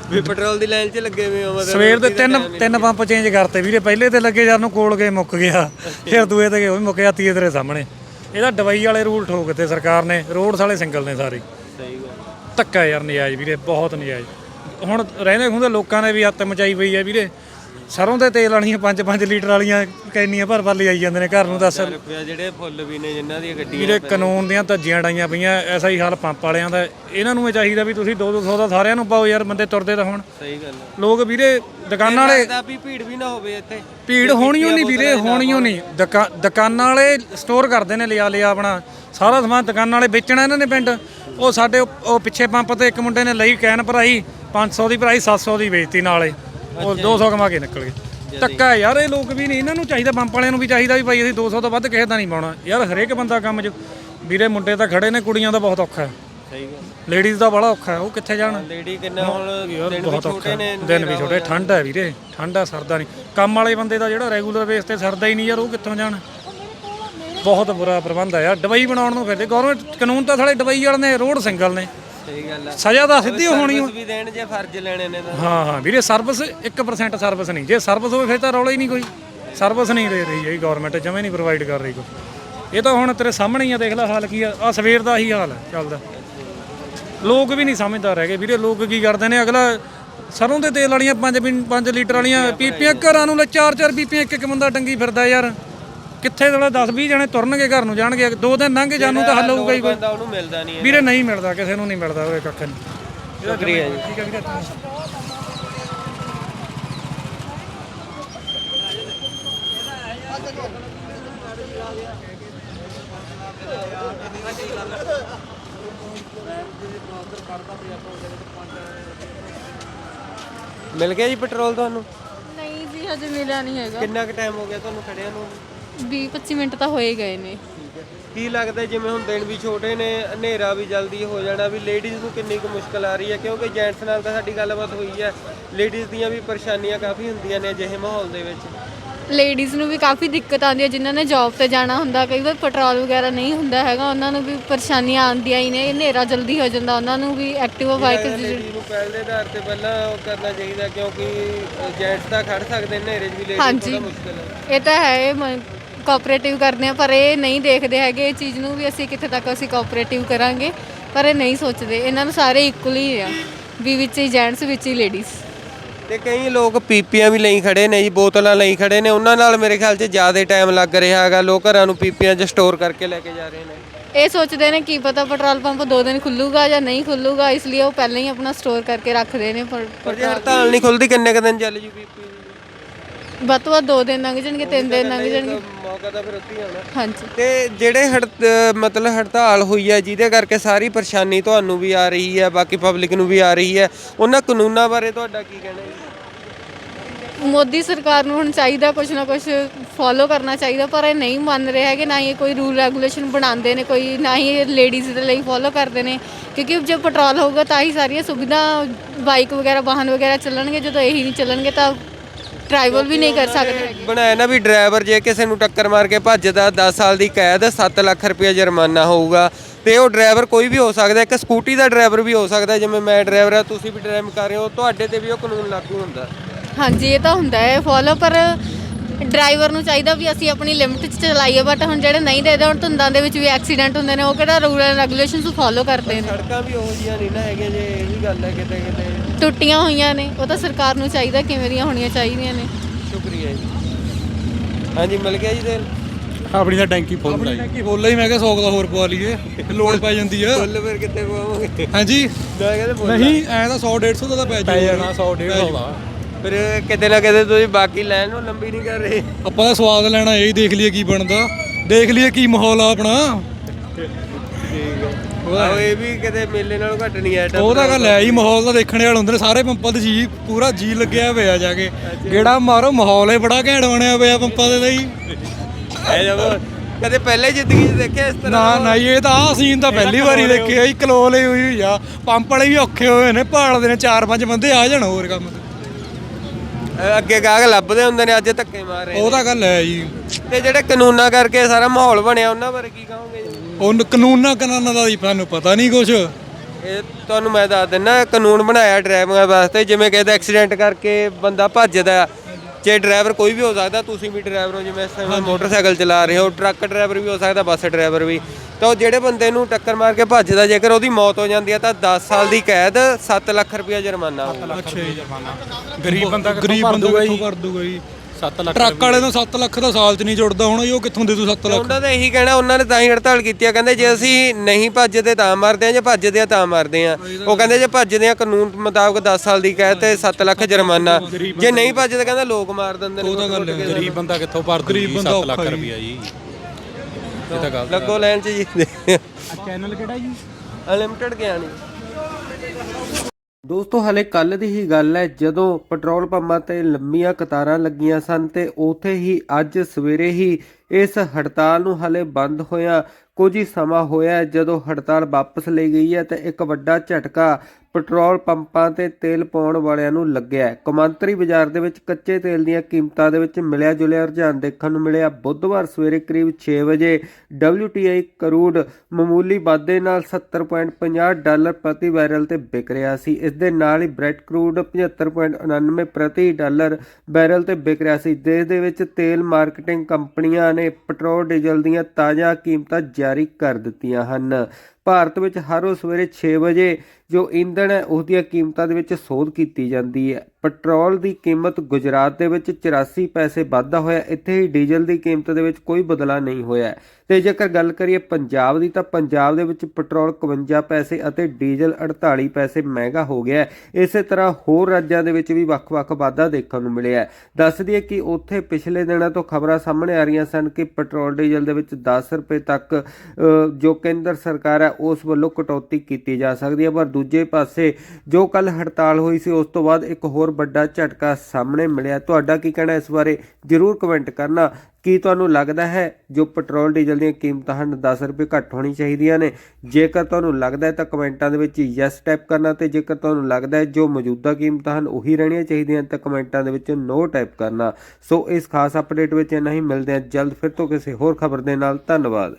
S1: ਵੀ ਪੈਟਰੋਲ ਦੀ ਲਾਈਨ 'ਚ ਲੱਗੇ ਹੋਏ ਹੋ ਮਤਲਬ
S13: ਸਵੇਰ ਦੇ
S1: ਰੋਟੀ ਦਾ
S13: ਤਿੰਨ
S1: ਹੀ
S13: ਤਿੰਨ ਪੰਪ ਚੇਂਜ ਕਰਤੇ ਵੀਰੇ। ਪਹਿਲੇ ਤੇ ਲੱਗੇ ਯਾਰ ਨੂੰ ਕੋਲ ਗਏ ਮੁੱਕ ਗਿਆ। ਫਿਰ ਦੂਏ ਤੇ ਗਏ ਉਹ ਵੀ ਮੁੱਕ ਗਿਆ ਤੀਏ ਤੇਰੇ ਸਾਹਮਣੇ। ਇਹਦਾ ਦਵਾਈ ਵਾਲੇ ਰੂਲ ਠੋਕ ਦਿੱਤੇ ਸਰਕਾਰ ਨੇ। ਰੋਡ ਸਾਲੇ ਸਿੰਗਲ ਨੇ ਸਾਰੇ।
S1: ਸਹੀ ਗੱਲ।
S13: ਧੱਕਾ ਯਾਰ ਨਜਾਇਜ਼ ਵੀਰੇ ਬਹੁਤ ਨਜਾਇਜ਼। ਹੁਣ ਰਹਿੰਦੇ ਖੁੰਦੇ ਲੋਕਾਂ ਨੇ ਵੀ ਹੱਤ ਮਚਾਈ ਪਈ ਹੈ ਵੀਰੇ। ਸਰੋਂ ਦੇ ਤੇਲ ਵਾਲੀਆਂ 5-5 ਲੀਟਰ ਵਾਲੀਆਂ ਕੈਨੀਆਂ ਭਰ ਭਰ ਲਿਆਈ ਜਾਂਦੇ ਨੇ ਘਰ ਨੂੰ ਦੱਸ।
S1: ਰੁਪਿਆ ਜਿਹੜੇ ਫੁੱਲ ਵੀ ਨੇ ਜਿਨ੍ਹਾਂ ਦੀਆਂ ਗੱਡੀਆਂ
S13: ਵੀਰੇ ਕਾਨੂੰਨ ਦੀਆਂ ਧੱਜੀਆਂ ਡਾਈਆਂ ਪਈਆਂ ਐਸਾ ਹੀ ਹਾਲ ਪੰਪ ਵਾਲਿਆਂ ਦਾ। ਇਹਨਾਂ ਨੂੰ ਇਹ ਚਾਹੀਦਾ ਵੀ ਤੁਸੀਂ 2-200 ਦਾ ਸਾਰਿਆਂ ਨੂੰ ਪਾਓ ਯਾਰ ਬੰਦੇ ਤੁਰਦੇ ਤਾਂ ਹੁਣ।
S1: ਸਹੀ ਗੱਲ ਹੈ
S13: ਲੋਕ ਵੀਰੇ ਦੁਕਾਨਾਂ ਵਾਲੇ
S1: ਲੱਗਦਾ ਵੀ ਭੀੜ ਵੀ ਨਾ ਹੋਵੇ ਇੱਥੇ।
S13: ਭੀੜ ਹੋਣੀ ਓ ਨਹੀਂ ਵੀਰੇ ਹੋਣੀ ਓ ਨਹੀਂ। ਦੁਕਾ- ਦੁਕਾਨਾਂ ਵਾਲੇ ਸਟੋਰ ਕਰਦੇ ਨੇ ਲਿਆ ਲਿਆ ਆਪਣਾ। ਸਾਰਾ ਸਮਾਨ ਦੁਕਾਨਾਂ ਵਾਲੇ ਵੇਚਣਾ ਇਹਨਾਂ ਨੇ ਪਿੰਡ। ਉਹ ਸਾਡੇ ਉਹ ਉਹ ਪਿੱਛੇ ਪੰਪ ਤੇ ਇੱਕ ਮੁੰਡੇ ਨੇ ਲਈ ਕੈਨ ਭਰਾਈ 500 ਦੀ ਭਰਾਈ 700 ਦੀ ਵੇਚਤੀ ਨਾਲੇ। ਉਹ 200 ਕਮਾ ਕੇ ਨਿਕਲ ਗਏ। ਹੈ ਯਾਰ ਇਹ ਲੋਕ ਵੀ ਨਹੀਂ ਇਹਨਾਂ ਨੂੰ ਚਾਹੀਦਾ ਪੰਪ ਵਾਲਿਆਂ ਨੂੰ ਵੀ ਚਾਹੀਦਾ ਵੀ ਭਾਈ ਅਸੀਂ 200 ਤੋਂ ਵੱਧ ਕਿਸੇ ਦਾ ਨਹੀਂ ਪਾਉਣਾ। ਯਾਰ ਹਰੇਕ ਬੰਦਾ ਕੰਮ 'ਚ ਵੀਰੇ ਮੁੰਡੇ ਤਾਂ ਖੜੇ ਨੇ ਕੁੜੀਆਂ ਦਾ ਬਹੁਤ ਔਖਾ ਹੈ।
S1: ਸਹੀ ਗੱਲ।
S13: ਲੇਡੀਜ਼ ਦਾ ਬੜਾ ਔਖਾ ਹੈ ਉਹ ਕਿੱਥੇ ਜਾਣ?
S1: ਲੇਡੀ ਕਿੰਨਾ ਹੁਣ ਦਿਨ ਵੀ
S13: ਬਹੁਤ ਔਖਾ।
S1: ਛੋਟੇ ਨੇ।
S13: ਦਿਨ ਵੀ ਛੋਟੇ ਠੰਡ ਹੈ ਵੀਰੇ ਠੰਡ ਹੈ ਸਰਦਾ ਨਹੀਂ। ਕੰਮ ਵਾਲੇ ਬੰਦੇ ਦਾ ਜਿਹੜਾ ਰੈਗੂਲਰ ਬੇਸ ਤੇ ਸਰਦਾ ਹੀ ਨਹੀਂ ਯਾਰ ਉਹ ਕਿੱਥੋਂ ਜਾਣ? ਬਹੁਤ ਬੁਰਾ ਪ੍ਰਬੰਧ ਹੈ ਯਾਰ ਡਬਈ ਬਣਾਉਣ ਨੂੰ ਫਿਰਦੇ। ਗਵਰਨਮੈਂਟ ਕਾਨੂੰਨ ਤਾਂ ਸਾਲੇ ਡਬਈ ਵਾਲੇ ਨੇ ਰੋਡ ਸਿੰਗਲ ਨੇ।
S1: ਸਹੀ ਗੱਲ ਹੈ
S13: ਸਜ਼ਾ ਤਾਂ ਸਿੱਧੀ ਹੋਣੀ।
S1: ਸਰਵਿਸ ਵੀ ਦੇਣ ਜੇ ਫਰਜ਼ ਲੈਣੇ ਨੇ ਤਾਂ।
S13: ਹਾਂ ਹਾਂ ਵੀਰੇ ਸਰਵਿਸ 1% ਸਰਵਿਸ ਨਹੀਂ। ਜੇ ਸਰਵਿਸ ਹੋਵੇ ਫਿਰ ਤਾਂ ਰੌਲਾ ਹੀ ਨਹੀਂ ਕੋਈ। ਸਰਵਿਸ ਨਹੀਂ ਦੇ ਰਹੀ ਹੈ ਗਵਰਨਮੈਂਟ ਜਮੇ ਨਹੀਂ ਪ੍ਰੋਵਾਈਡ ਕਰ ਰਹੀ ਕੋਈ। ਇਹ ਤਾਂ ਹੁਣ ਤੇਰੇ ਸਾਹਮਣੇ ਹੀ ਆ ਦੇਖ ਲੈ ਹਾਲ ਕੀ ਆ। ਆ ਸਵੇਰ ਦਾ ਹੀ ਹਾਲ ਹੈ ਚੱਲਦਾ। ਲੋਕ ਵੀ ਨਹੀਂ ਸਮਝਦਾਰ ਹੈਗੇ। ਵੀਰੇ ਲੋਕ ਕੀ ਕਰਦੇ ਨੇ? ਅਗਲਾ ਸਰੋਂ ਦੇ ਤੇਲ ਵਾਲੀਆਂ 5 5 ਲੀਟਰ ਵਾਲੀਆਂ ਪੀਪੀਆਂ ਘਰਾਂ ਨੂੰ ਲੈ 4-4 ਪੀਪੀਆਂ ਇੱਕ ਇੱਕ ਬੰਦਾ ਟੰਗੀ ਫਿਰਦਾ ਯਾਰ। ਕਿੱਥੇ ਥੋੜਾ 10-20 ਜਣੇ ਤੁਰਨਗੇ ਘਰ ਨੂੰ ਜਾਣਗੇ ਦੋ ਦਿਨ ਲੰਘ ਜਾਣੂ ਤਾਂ ਹੱਲ ਹੋਊਗਾ ਹੀ ਕੋਈ।
S1: ਬੰਦਾ ਉਹਨੂੰ ਮਿਲਦਾ ਨਹੀਂ ਹੈ
S13: ਵੀਰੇ ਨਹੀਂ ਮਿਲਦਾ ਕਿਸੇ ਨੂੰ ਨਹੀਂ ਮਿਲਦਾ ਉਹ ਕੱਖ ਨਹੀਂ
S1: ਸ਼ੁਕਰੀਆ ਜੀ।
S13: ਠੀਕ ਹੈ ਵੀਰੇ
S1: ਮਿਲ ਗਿਆ ਜੀ ਪੈਟਰੋਲ ਤੁਹਾਨੂੰ?
S14: ਨਹੀਂ ਜੀ ਹਜੇ ਮਿਲਿਆ ਨਹੀਂ ਹੈਗਾ।
S1: ਕਿੰਨਾ ਕੁ ਟਾਈਮ ਹੋ ਗਿਆ ਤੁਹਾਨੂੰ ਖੜਿਆਂ ਨੂੰ?
S14: 20 25 ਮਿੰਟ ਤਾਂ ਹੋਏ ਗਏ ਨੇ।
S1: ਕੀ ਲੱਗਦਾ ਜਿਵੇਂ ਹੁਣ ਦਿਨ ਵੀ ਛੋਟੇ ਨੇ ਹਨੇਰਾ ਵੀ ਜਲਦੀ ਹੋ ਜਾਣਾ ਵੀ ਲੇਡੀਜ਼ ਨੂੰ ਕਿੰਨੀ ਕੁ ਮੁਸ਼ਕਲ ਆ ਰਹੀ ਹੈ ਕਿਉਂਕਿ ਜੈਂਟਸ ਨਾਲ ਤਾਂ ਸਾਡੀ ਗੱਲਬਾਤ ਹੋਈ ਹੈ। ਲੇਡੀਜ਼ ਦੀਆਂ ਵੀ ਪਰੇਸ਼ਾਨੀਆਂ ਕਾਫੀ ਹੁੰਦੀਆਂ ਨੇ ਅਜਿਹੇ ਮਾਹੌਲ ਦੇ ਵਿੱਚ।
S14: ਲੇਡੀਜ਼ ਨੂੰ ਵੀ ਕਾਫੀ ਦਿੱਕਤ ਆਉਂਦੀ ਹੈ ਜਿਨ੍ਹਾਂ ਨੇ ਜੌਬ ਤੇ ਜਾਣਾ ਹੁੰਦਾ ਕਈ ਵਾਰ ਪੈਟਰੋਲ ਵਗੈਰਾ ਨਹੀਂ ਹੁੰਦਾ ਹੈਗਾ ਉਹਨਾਂ ਨੂੰ ਵੀ ਪਰੇਸ਼ਾਨੀਆਂ ਆਉਂਦੀਆਂ ਹੀ ਨੇ ਹਨੇਰਾ ਜਲਦੀ ਹੋ ਜਾਂਦਾ ਉਹਨਾਂ ਨੂੰ ਵੀ ਐਕਟਿਵਾ ਬਾਈਕ
S1: ਲੇਡੀ ਨੂੰ ਪਹਿਲੇ ਆਧਾਰ ਤੇ ਪਹਿਲਾਂ ਉਹ ਕਰਨਾ ਚਾਹੀਦਾ ਕਿਉਂਕਿ ਜੈਂਟਸ ਤਾਂ ਖੜ ਸਕਦੇ ਨੇ ਹਨੇਰੇ 'ਚ ਵੀ ਲੇਡੀਜ਼ ਥੋੜਾ ਮੁਸ਼ਕਲ ਹੈ।
S14: ਇਹ ਤਾਂ ਹੈ ਕੋਆਪਰੇਟਿਵ ਕਰਦੇ ਆ ਪਰ ਇਹ ਨਹੀਂ ਦੇਖਦੇ ਹੈਗੇ ਇਹ ਚੀਜ਼ ਨੂੰ ਵੀ ਅਸੀਂ ਕਿੱਥੇ ਤੱਕ ਅਸੀਂ ਕੋਆਪਰੇਟਿਵ ਕਰਾਂਗੇ ਪਰ ਇਹ ਨਹੀਂ ਸੋਚਦੇ। ਇਹਨਾਂ ਨੂੰ ਸਾਰੇ ਇਕੁਅਲ ਆ ਵੀ ਵਿੱਚ ਹੀ ਜੈਂਟਸ ਵਿੱਚ ਹੀ ਲੇਡੀਜ਼
S1: ਤੇ ਕਈ ਲੋਕ ਪੀਪੀਆਂ ਵੀ ਲਈ ਖੜੇ ਨੇ ਜੀ ਬੋਤਲਾਂ ਲਈ ਖੜੇ ਨੇ। ਉਹਨਾਂ ਨਾਲ ਮੇਰੇ ਖਿਆਲ 'ਚ ਜ਼ਿਆਦਾ ਟਾਈਮ ਲੱਗ ਰਿਹਾ ਹੈਗਾ। ਲੋਕ ਘਰਾਂ ਨੂੰ ਪੀਪੀਆਂ 'ਚ ਸਟੋਰ ਕਰਕੇ ਲੈ ਕੇ ਜਾ ਰਹੇ ਨੇ।
S14: ਇਹ ਸੋਚਦੇ ਨੇ ਕੀ ਪਤਾ ਪੈਟਰੋਲ ਪੰਪ ਦੋ ਦਿਨ ਖੁੱਲੂਗਾ ਜਾਂ ਨਹੀਂ ਖੁੱਲੂਗਾ ਇਸ ਲਈ ਉਹ ਪਹਿਲਾਂ ਹੀ ਆਪਣਾ ਸਟੋਰ ਕਰਕੇ ਰੱਖਦੇ ਨੇ ਪਰ
S1: ਪਰ ਜੇ ਹੜਤਾਲ ਨਹੀਂ ਖੁੱਲਦੀ ਕਿੰਨੇ ਕ ਦਿਨ ਚੱਲ ਜੂ ਪੀਪੀ
S14: ਵੱਧ ਤੋਂ ਵੱਧ ਦੋ ਦਿਨ ਲੰਘ ਜਾਣਗੇ ਤਿੰਨ ਦਿਨ ਲੰਘ ਜਾਣਗੇ।
S1: ਮੌਕਾ ਤਾਂ ਫਿਰ ਉੱਥੇ ਹੀ ਆਉਣਾ।
S14: ਹਾਂਜੀ।
S1: ਤੇ ਜਿਹੜੇ ਹੜ ਅ, ਮਤਲਬ ਹੜਤਾਲ ਹੋਈ ਹੈ ਜਿਹਦੇ ਕਰਕੇ ਸਾਰੀ ਪਰੇਸ਼ਾਨੀ ਤੁਹਾਨੂੰ ਵੀ ਆ ਰਹੀ ਹੈ ਬਾਕੀ ਪਬਲਿਕ ਨੂੰ ਵੀ ਆ ਰਹੀ ਹੈ ਉਹਨਾਂ ਕਾਨੂੰਨਾਂ ਬਾਰੇ ਤੁਹਾਡਾ ਕੀ ਕਹਿਣਾ ਹੈ? ਜੀ?
S14: ਮੋਦੀ ਸਰਕਾਰ ਨੂੰ ਹੁਣ ਚਾਹੀਦਾ ਕੁਝ ਨਾ ਕੁਝ ਫੋਲੋ ਕਰਨਾ ਚਾਹੀਦਾ ਪਰ ਇਹ ਨਹੀਂ ਮੰਨ ਰਹੇ ਹੈਗੇ ਨਾ ਹੀ ਇਹ ਕੋਈ ਰੂਲ ਰੈਗੂਲੇਸ਼ਨ ਬਣਾਉਂਦੇ ਨੇ ਕੋਈ ਨਾ ਹੀ ਇਹ ਲੇਡੀਜ਼ ਦੇ ਲਈ ਫੋਲੋ ਕਰਦੇ ਨੇ ਕਿਉਂਕਿ ਜੇ ਪੈਟਰੋਲ ਹੋਊਗਾ ਤਾਂ ਹੀ ਸਾਰੀਆਂ ਸੁਵਿਧਾ ਬਾਈਕ ਵਗੈਰਾ ਵਾਹਨ ਵਗੈਰਾ ਚੱਲਣਗੇ ਜਦੋਂ ਇਹੀ ਨਹੀਂ ਚੱਲਣਗੇ ਤਾਂ ਟਰੈਵਲ ਵੀ ਨਹੀਂ ਕਰ ਸਕਦੇ ਹੈਗੇ।
S1: ਬਣਾਇਆ ਨਾ ਵੀ ਡਰਾਈਵਰ ਜੇ ਕਿਸੇ ਨੂੰ ਟੱਕਰ ਮਾਰ ਕੇ ਭੱਜਦਾ 10 ਸਾਲ ਦੀ ਕੈਦ 7 ਲੱਖ ਰੁਪਏ ਜੁਰਮਾਨਾ ਹੋਊਗਾ। ਤੇ ਉਹ ਡਰਾਈਵਰ ਕੋਈ ਵੀ ਹੋ ਸਕਦਾ ਇੱਕ ਸਕੂਟੀ ਦਾ ਡਰਾਈਵਰ ਵੀ ਹੋ ਸਕਦਾ ਜਿਵੇਂ ਮੈਂ ਡਰਾਈਵਰ ਆ ਤੁਸੀਂ ਵੀ ਡਰਾਈਵ ਕਰ ਰਹੇ ਹੋ ਤੁਹਾਡੇ ਤੇ ਵੀ ਉਹ ਕਾਨੂੰਨ ਲਾਗੂ ਹੁੰਦਾ।
S14: ਹਾਂਜੀ ਇਹ ਤਾਂ ਹੁੰਦਾ ਹੈ ਫੋਲੋ ਪਰ ਡਰਾਈਵਰ ਨੂੰ ਚਾਹੀਦਾ ਵੀ ਅਸੀਂ ਆਪਣੀ ਲਿਮਟ 'ਚ ਚਲਾਈਏ ਬਟ ਹੁਣ ਜਿਹੜੇ ਨਹੀਂ ਦੇਦੇ ਹੁਣ ਧੁੰਦਾਂ ਦੇ ਵਿੱਚ ਵੀ ਐਕਸੀਡੈਂਟ ਹੁੰਦੇ ਨੇ ਉਹ ਕਿਹੜਾ ਰੂਲ ਐਂਡ ਰੈਗੂਲੇਸ਼ਨਸ ਨੂੰ ਫੋਲੋ ਕਰਦੇ ਨੇ।
S1: ਸੜਕਾਂ ਵੀ ਉਹੋ ਜਿਹੀਆਂ ਨਹੀਂ ਨਾ ਹੈਗੀਆਂ ਜੇ ਇਹ ਵੀ ਗੱਲ ਹੈ ਕਿਤੇ ਕਿਤੇ
S14: ਟੁੱਟੀਆਂ ਹੋਈਆਂ ਨੇ ਉਹ ਤਾਂ ਸਰਕਾਰ ਨੂੰ ਚਾਹੀਦਾ ਕਿਵੇਂ ਦੀਆਂ ਹੋਣੀਆਂ ਚਾਹੀਦੀਆਂ ਨੇ।
S1: ਸ਼ੁਕਰੀਆ ਜੀ। ਹਾਂਜੀ ਮਿਲ ਗਿਆ ਜੀ ਤੇਲ?
S13: ਆਪਣੀ ਤਾਂ ਟੈਂਕੀ ਫੁੱਲ ਆਪਣੀ ਟੈਂਕੀ ਫੁੱਲ ਹੀ ਮੈਂ ਕਿਹਾ 100 ਦਾ ਹੋਰ ਪਵਾ ਲਈਏ ਲੋਡ ਪੈ ਜਾਂਦੀ ਆ।
S1: ਫੁੱਲ ਫਿਰ ਕਿੱਥੇ ਪਵਾਵਾਂਗੇ?
S13: ਹਾਂਜੀ।
S1: ਮੈਂ ਕਹਿੰਦੇ ਫੁੱਲ
S13: ਨਹੀਂ ਐ ਤਾਂ 100 150 ਦਾ ਤਾਂ ਪੈ ਜਾਣਾ 100 150 ਦਾ।
S1: ਫਿਰ ਕਿਤੇ ਨਾ ਕਿਤੇ ਤੁਸੀਂ ਬਾਕੀ ਲੈਣ ਨੂੰ ਲੰਬੀ ਨਹੀਂ ਕਰ ਰਹੇ।
S13: ਆਪਾਂ ਤਾਂ ਸਵਾਦ ਲੈਣਾ ਇਹ ਦੇਖ ਲਈਏ ਕੀ ਬਣਦਾ। ਦੇਖ ਲਈਏ ਕੀ ਮਾਹੌਲ ਆ ਆਪਣਾ।
S1: ਆਹੋ ਇਹ ਵੀ ਕਿਤੇ ਮੇਲੇ ਨਾਲੋਂ ਘੱਟ ਨਹੀਂ ਆਇਆ
S13: ਉਹ ਤਾਂ ਗੱਲ ਹੈ ਹੀ ਮਾਹੌਲ ਤਾਂ ਦੇਖਣੇ ਵਾਲੇ ਹੁੰਦੇ ਨੇ ਸਾਰੇ ਪੰਪਾਂ ਤੇ ਜੀ ਪੂਰਾ ਜੀ ਲੱਗਿਆ ਹੋਇਆ ਜਾ ਕੇ। ਗੇੜਾ ਮਾਰੋ ਮਾਹੌਲ ਹੀ ਬੜਾ ਘੈਂਟ ਬਣਿਆ ਹੋਇਆ ਪੰਪਾਂ ਦੇ ਤਾਂ ਜੀ।
S1: ਐ ਜਦੋਂ ਕਦੇ ਪਹਿਲੇ ਜ਼ਿੰਦਗੀ 'ਚ ਦੇਖਿਆ ਇਸ ਤਰ੍ਹਾਂ?
S13: ਨਾ ਨਾ ਇਹ ਤਾਂ ਆਹ ਸੀਨ ਤਾਂ ਪਹਿਲੀ ਵਾਰੀ ਦੇਖਿਆ ਹੀ ਕਲੋਲ ਹੋਈ ਹੋਈ ਆ। ਪੰਪ ਵਾਲੇ ਵੀ ਔਖੇ ਹੋਏ ਨੇ ਭਾਲਦੇ ਨੇ ਚਾਰ ਪੰਜ ਬੰਦੇ ਆ ਜਾਣ ਹੋਰ ਕੰਮ। ਤੇ
S1: ਅੱਗੇ ਗਾਹਕ ਲੱਭਦੇ ਹੁੰਦੇ ਨੇ ਅੱਜ ਧੱਕੇ ਮਾਰ ਰਹੇ
S13: ਉਹ ਤਾਂ ਗੱਲ ਹੈ ਜੀ।
S1: ਤੇ ਜਿਹੜੇ ਕਾਨੂੰਨਾਂ ਕਰਕੇ ਸਾਰਾ ਮਾਹੌਲ ਬਣਿਆ ਉਹਨਾਂ ਬਾਰੇ ਕੀ ਕਹੋਗੇ ਜੀ?
S13: ਉਹ ਨ- ਕਾਨੂੰਨਾਂ ਕਾਨੂੰਨਾਂ ਦਾ ਜੀ ਸਾਨੂੰ ਪਤਾ ਨਹੀਂ ਕੁਛ।
S1: ਇਹ ਤੁਹਾਨੂੰ ਮੈਂ ਦੱਸ ਦਿੰਦਾ ਕਾਨੂੰਨ ਬਣਾਇਆ ਡਰਾਈਵਰਾਂ ਵਾਸਤੇ ਜਿਵੇਂ ਕਿਸੇ ਦਾ ਐਕਸੀਡੈਂਟ ਕਰਕੇ ਬੰਦਾ ਭੱਜਦਾ ਜੇ ਡਰਾਈਵਰ ਕੋਈ ਵੀ ਹੋ ਸਕਦਾ ਤੁਸੀਂ ਵੀ ਡਰਾਈਵਰ ਹੋ ਜਿਵੇਂ ਇਸ ਸਮੇਂ ਮੋਟਰਸਾਈਕਲ ਚਲਾ ਰਹੇ ਹੋ ਟਰੱਕ ਡਰਾਈਵਰ ਵੀ ਹੋ ਸਕਦਾ ਬੱਸ ਡਰਾਈਵਰ ਵੀ। ਤਾਂ ਉਹ ਜਿਹੜੇ ਬੰਦੇ ਨੂੰ ਟੱਕਰ ਮਾਰ ਕੇ ਭੱਜਦਾ ਜੇਕਰ ਉਹਦੀ ਮੌਤ ਹੋ ਜਾਂਦੀ ਹੈ ਤਾਂ 10 ਸਾਲ ਦੀ ਕੈਦ 7 ਲੱਖ ਰੁਪਇਆ ਜੁਰਮਾਨਾ ਹੋਊਗਾ।
S13: ਗਰੀਬ ਬੰਦਾ ਗਰੀਬ ਬੰਦਾ ਕਿੱਥੋਂ ਕਰ ਦੂਗਾ ਜੀ? 7 ਲੱਖ ਟਰੱਕ ਵਾਲੇ ਨੂੰ 7 ਲੱਖ ਦਾ ਸਾਲ ਚ ਨਹੀਂ ਜੁੜਦਾ ਹੁਣ ਉਹ ਕਿੱਥੋਂ ਦੇ ਦੂ 7 ਲੱਖ?
S1: ਉਹਨਾਂ ਦਾ ਇਹੀ ਕਹਿਣਾ ਉਹਨਾਂ ਨੇ ਤਾਂ ਹੀ ਹੜਤਾਲ ਕੀਤੀ ਆ। ਕਹਿੰਦੇ ਜੇ ਅਸੀਂ ਨਹੀਂ ਭੱਜਦੇ ਤਾਂ ਮਾਰਦੇ ਆ ਜੇ ਭੱਜਦੇ ਆ ਤਾਂ ਮਾਰਦੇ ਆ। ਉਹ ਕਹਿੰਦੇ ਜੇ ਭੱਜਦੇ ਆ ਕਾਨੂੰਨ ਮੁਤਾਬਕ 10 ਸਾਲ ਦੀ ਕੈਦ ਤੇ 7 ਲੱਖ ਜੁਰਮਾਨਾ। ਜੇ ਨਹੀਂ ਭੱਜਦੇ ਕਹਿੰਦੇ ਲੋਕ ਮਾਰ ਦਿੰਦੇ ਨੇ।
S13: ਉਹ ਤਾਂ ਗੱਲ ਹੈ। ਗਰੀਬ ਬੰਦਾ ਕਿੱਥੋਂ ਭਰ ਗਰੀਬ ਬੰਦਾ 7 ਲੱਖ ਰੁਪਿਆ ਜੀ। ਇਹ ਤਾਂ ਗੱਲ
S1: ਲੱਗੋ ਲਾਈਨ 'ਚ ਜੀ।
S13: ਚੈਨਲ ਕਿਹੜਾ ਜੀ?
S1: ਅਨਲਿਮਟਿਡ ਗਿਆ ਨਹੀਂ। ਦੋਸਤੋ, ਹਲੇ ਕੱਲ ਦੀ ਹੀ ਗੱਲ ਹੈ, ਜਦੋਂ ਪੈਟਰੋਲ ਪੰਪਾਂ ਤੇ ਲੰਮੀਆਂ ਕਤਾਰਾਂ ਲੱਗੀਆਂ ਸਨ ਤੇ ਉਥੇ ਹੀ ਅੱਜ ਸਵੇਰੇ ਹੀ ਇਸ ਹੜਤਾਲ ਨੂੰ ਹਲੇ ਬੰਦ ਹੋਇਆ ਕੁਝ ਹੀ ਸਮਾਂ ਹੋਇਆ ਜਦੋਂ ਹੜਤਾਲ ਵਾਪਸ ਲਈ ਗਈ ਹੈ ਤੇ ਇੱਕ ਵੱਡਾ ਝਟਕਾ ਪੈਟਰੋਲ ਪੰਪਾਂ ਤੇ ਤੇਲ ਪਾਉਣ ਵਾਲਿਆਂ ਨੂੰ ਲੱਗਿਆ ਕੌਮਾਂਤਰੀ ਬਾਜ਼ਾਰ ਦੇ ਵਿੱਚ ਕੱਚੇ ਤੇਲ ਦੀਆਂ ਕੀਮਤਾਂ ਦੇ ਵਿੱਚ ਮਿਲਿਆ ਜੁਲਿਆ ਰੁਝਾਨ ਦੇਖਣ ਨੂੰ ਮਿਲਿਆ। ਬੁੱਧਵਾਰ ਸਵੇਰੇ ਕਰੀਬ 6 ਵਜੇ WTI ਕਰੂਡ ਮਾਮੂਲੀ ਵਾਧੇ ਨਾਲ 70.50 ਡਾਲਰ ਪ੍ਰਤੀ ਬੈਰਲ ਤੇ ਵਿਕ ਰਿਹਾ ਸੀ। ਇਸ ਦੇ ਨਾਲ ਹੀ ਬ੍ਰੈਡ ਕਰੂਡ 75.99 ਪ੍ਰਤੀ ਡਾਲਰ ਬੈਰਲ ਤੇ ਵਿਕ ਰਿਹਾ ਸੀ। ਦੇਸ਼ ਦੇ ਵਿੱਚ ਤੇਲ ਮਾਰਕੀਟਿੰਗ ਕੰਪਨੀਆਂ ਨੇ ਪੈਟਰੋਲ, ਡੀਜ਼ਲ ਦੀਆਂ ਤਾਜ਼ਾ ਕੀਮਤਾਂ ਜਾਰੀ ਕਰ ਦਿੱਤੀਆਂ ਹਨ। ਭਾਰਤ ਵਿੱਚ ਹਰ ਰੋਜ਼ ਸਵੇਰੇ 6 ਵਜੇ ਜੋ ਇੰਧਣ ਹੈ, ਉਸ ਦੀਆਂ ਕੀਮਤਾਂ ਦੇ ਵਿੱਚ ਸੋਧ ਕੀਤੀ ਜਾਂਦੀ ਹੈ। ਪੈਟਰੋਲ ਦੀ ਕੀਮਤ ਗੁਜਰਾਤ ਦੇ ਵਿੱਚ 84 ਪੈਸੇ ਵਾਧਾ ਹੋਇਆ, ਇੱਥੇ ਹੀ ਡੀਜ਼ਲ ਦੀ ਕੀਮਤ ਦੇ ਵਿੱਚ ਕੋਈ ਬਦਲਾਅ ਨਹੀਂ ਹੋਇਆ ਹੈ। ਤੇ ਜੇਕਰ ਗੱਲ ਕਰੀਏ ਪੰਜਾਬ ਦੀ, ਤਾਂ ਪੰਜਾਬ ਦੇ ਵਿੱਚ ਪੈਟਰੋਲ 51 ਪੈਸੇ ਅਤੇ ਡੀਜ਼ਲ 48 ਪੈਸੇ ਮਹਿੰਗਾ ਹੋ ਗਿਆ ਇਸੇ ਤਰ੍ਹਾਂ ਹੋਰ ਰਾਜਾਂ ਦੇ ਵਿੱਚ ਵੀ ਵੱਖ-ਵੱਖ ਵਾਧਾ ਦੇਖਣ ਨੂੰ ਮਿਲਿਆ ਹੈ। ਦੱਸ ਦਈਏ ਕਿ ਉੱਥੇ ਪਿਛਲੇ ਦਿਨਾਂ ਤੋਂ ਖਬਰਾਂ ਸਾਹਮਣੇ ਆ ਰਹੀਆਂ ਸਨ ਕਿ ਪੈਟਰੋਲ ਡੀਜ਼ਲ ਦੇ ਵਿੱਚ 10 ਰੁਪਏ ਤੱਕ ਜੋ ਕੇਂਦਰ ਸਰਕਾਰ ਹੈ, ਉਸ ਵੱਲੋਂ ਕਟੌਤੀ ਕੀਤੀ ਜਾ ਸਕਦੀ ਹੈ ਪਰ ਦੂਜੇ ਪਾਸੇ ਜੋ ਕੱਲ ਹੜਤਾਲ ਹੋਈ ਸੀ, ਉਸ ਤੋਂ ਬਾਅਦ ਇੱਕ ਹੋਰ ਵੱਡਾ ਝਟਕਾ ਸਾਹਮਣੇ ਮਿਲਿਆ। ਤੁਹਾਡਾ ਕੀ ਕਹਿਣਾ ਇਸ ਬਾਰੇ ਜਰੂਰ ਕਮੈਂਟ ਕਰਨਾ। ਕੀ ਤੁਹਾਨੂੰ ਲੱਗਦਾ ਹੈ ਜੋ ਪੈਟਰੋਲ, ਡੀਜ਼ਲ ਦੀਆਂ ਕੀਮਤਾਂ ਹਨ 10 ਰੁਪਏ ਘੱਟ ਹੋਣੀ ਚਾਹੀਦੀਆਂ ਨੇ? ਜੇਕਰ ਤੁਹਾਨੂੰ ਲੱਗਦਾ ਹੈ ਤਾਂ ਕਮੈਂਟਾਂ ਦੇ ਵਿੱਚ ਯੈਸ ਟਾਈਪ ਕਰਨਾ ਤੇ ਜੇਕਰ ਤੁਹਾਨੂੰ ਲੱਗਦਾ ਹੈ ਜੋ ਮੌਜੂਦਾ ਕੀਮਤਾਂ ਹਨ ਉਹੀ ਰਹਿਣੀਆਂ ਚਾਹੀਦੀਆਂ ਤਾਂ ਕਮੈਂਟਾਂ ਦੇ ਵਿੱਚ ਨੋ ਟਾਈਪ ਕਰਨਾ। ਸੋ ਇਸ ਖਾਸ ਅਪਡੇਟ ਵਿੱਚ ਇੰਨਾ ਹੀ। ਮਿਲਦੇ ਹਾਂ ਜਲਦ ਫਿਰ ਤੋਂ ਕਿਸੇ ਹੋਰ ਖਬਰ ਦੇ ਨਾਲ। ਧੰਨਵਾਦ।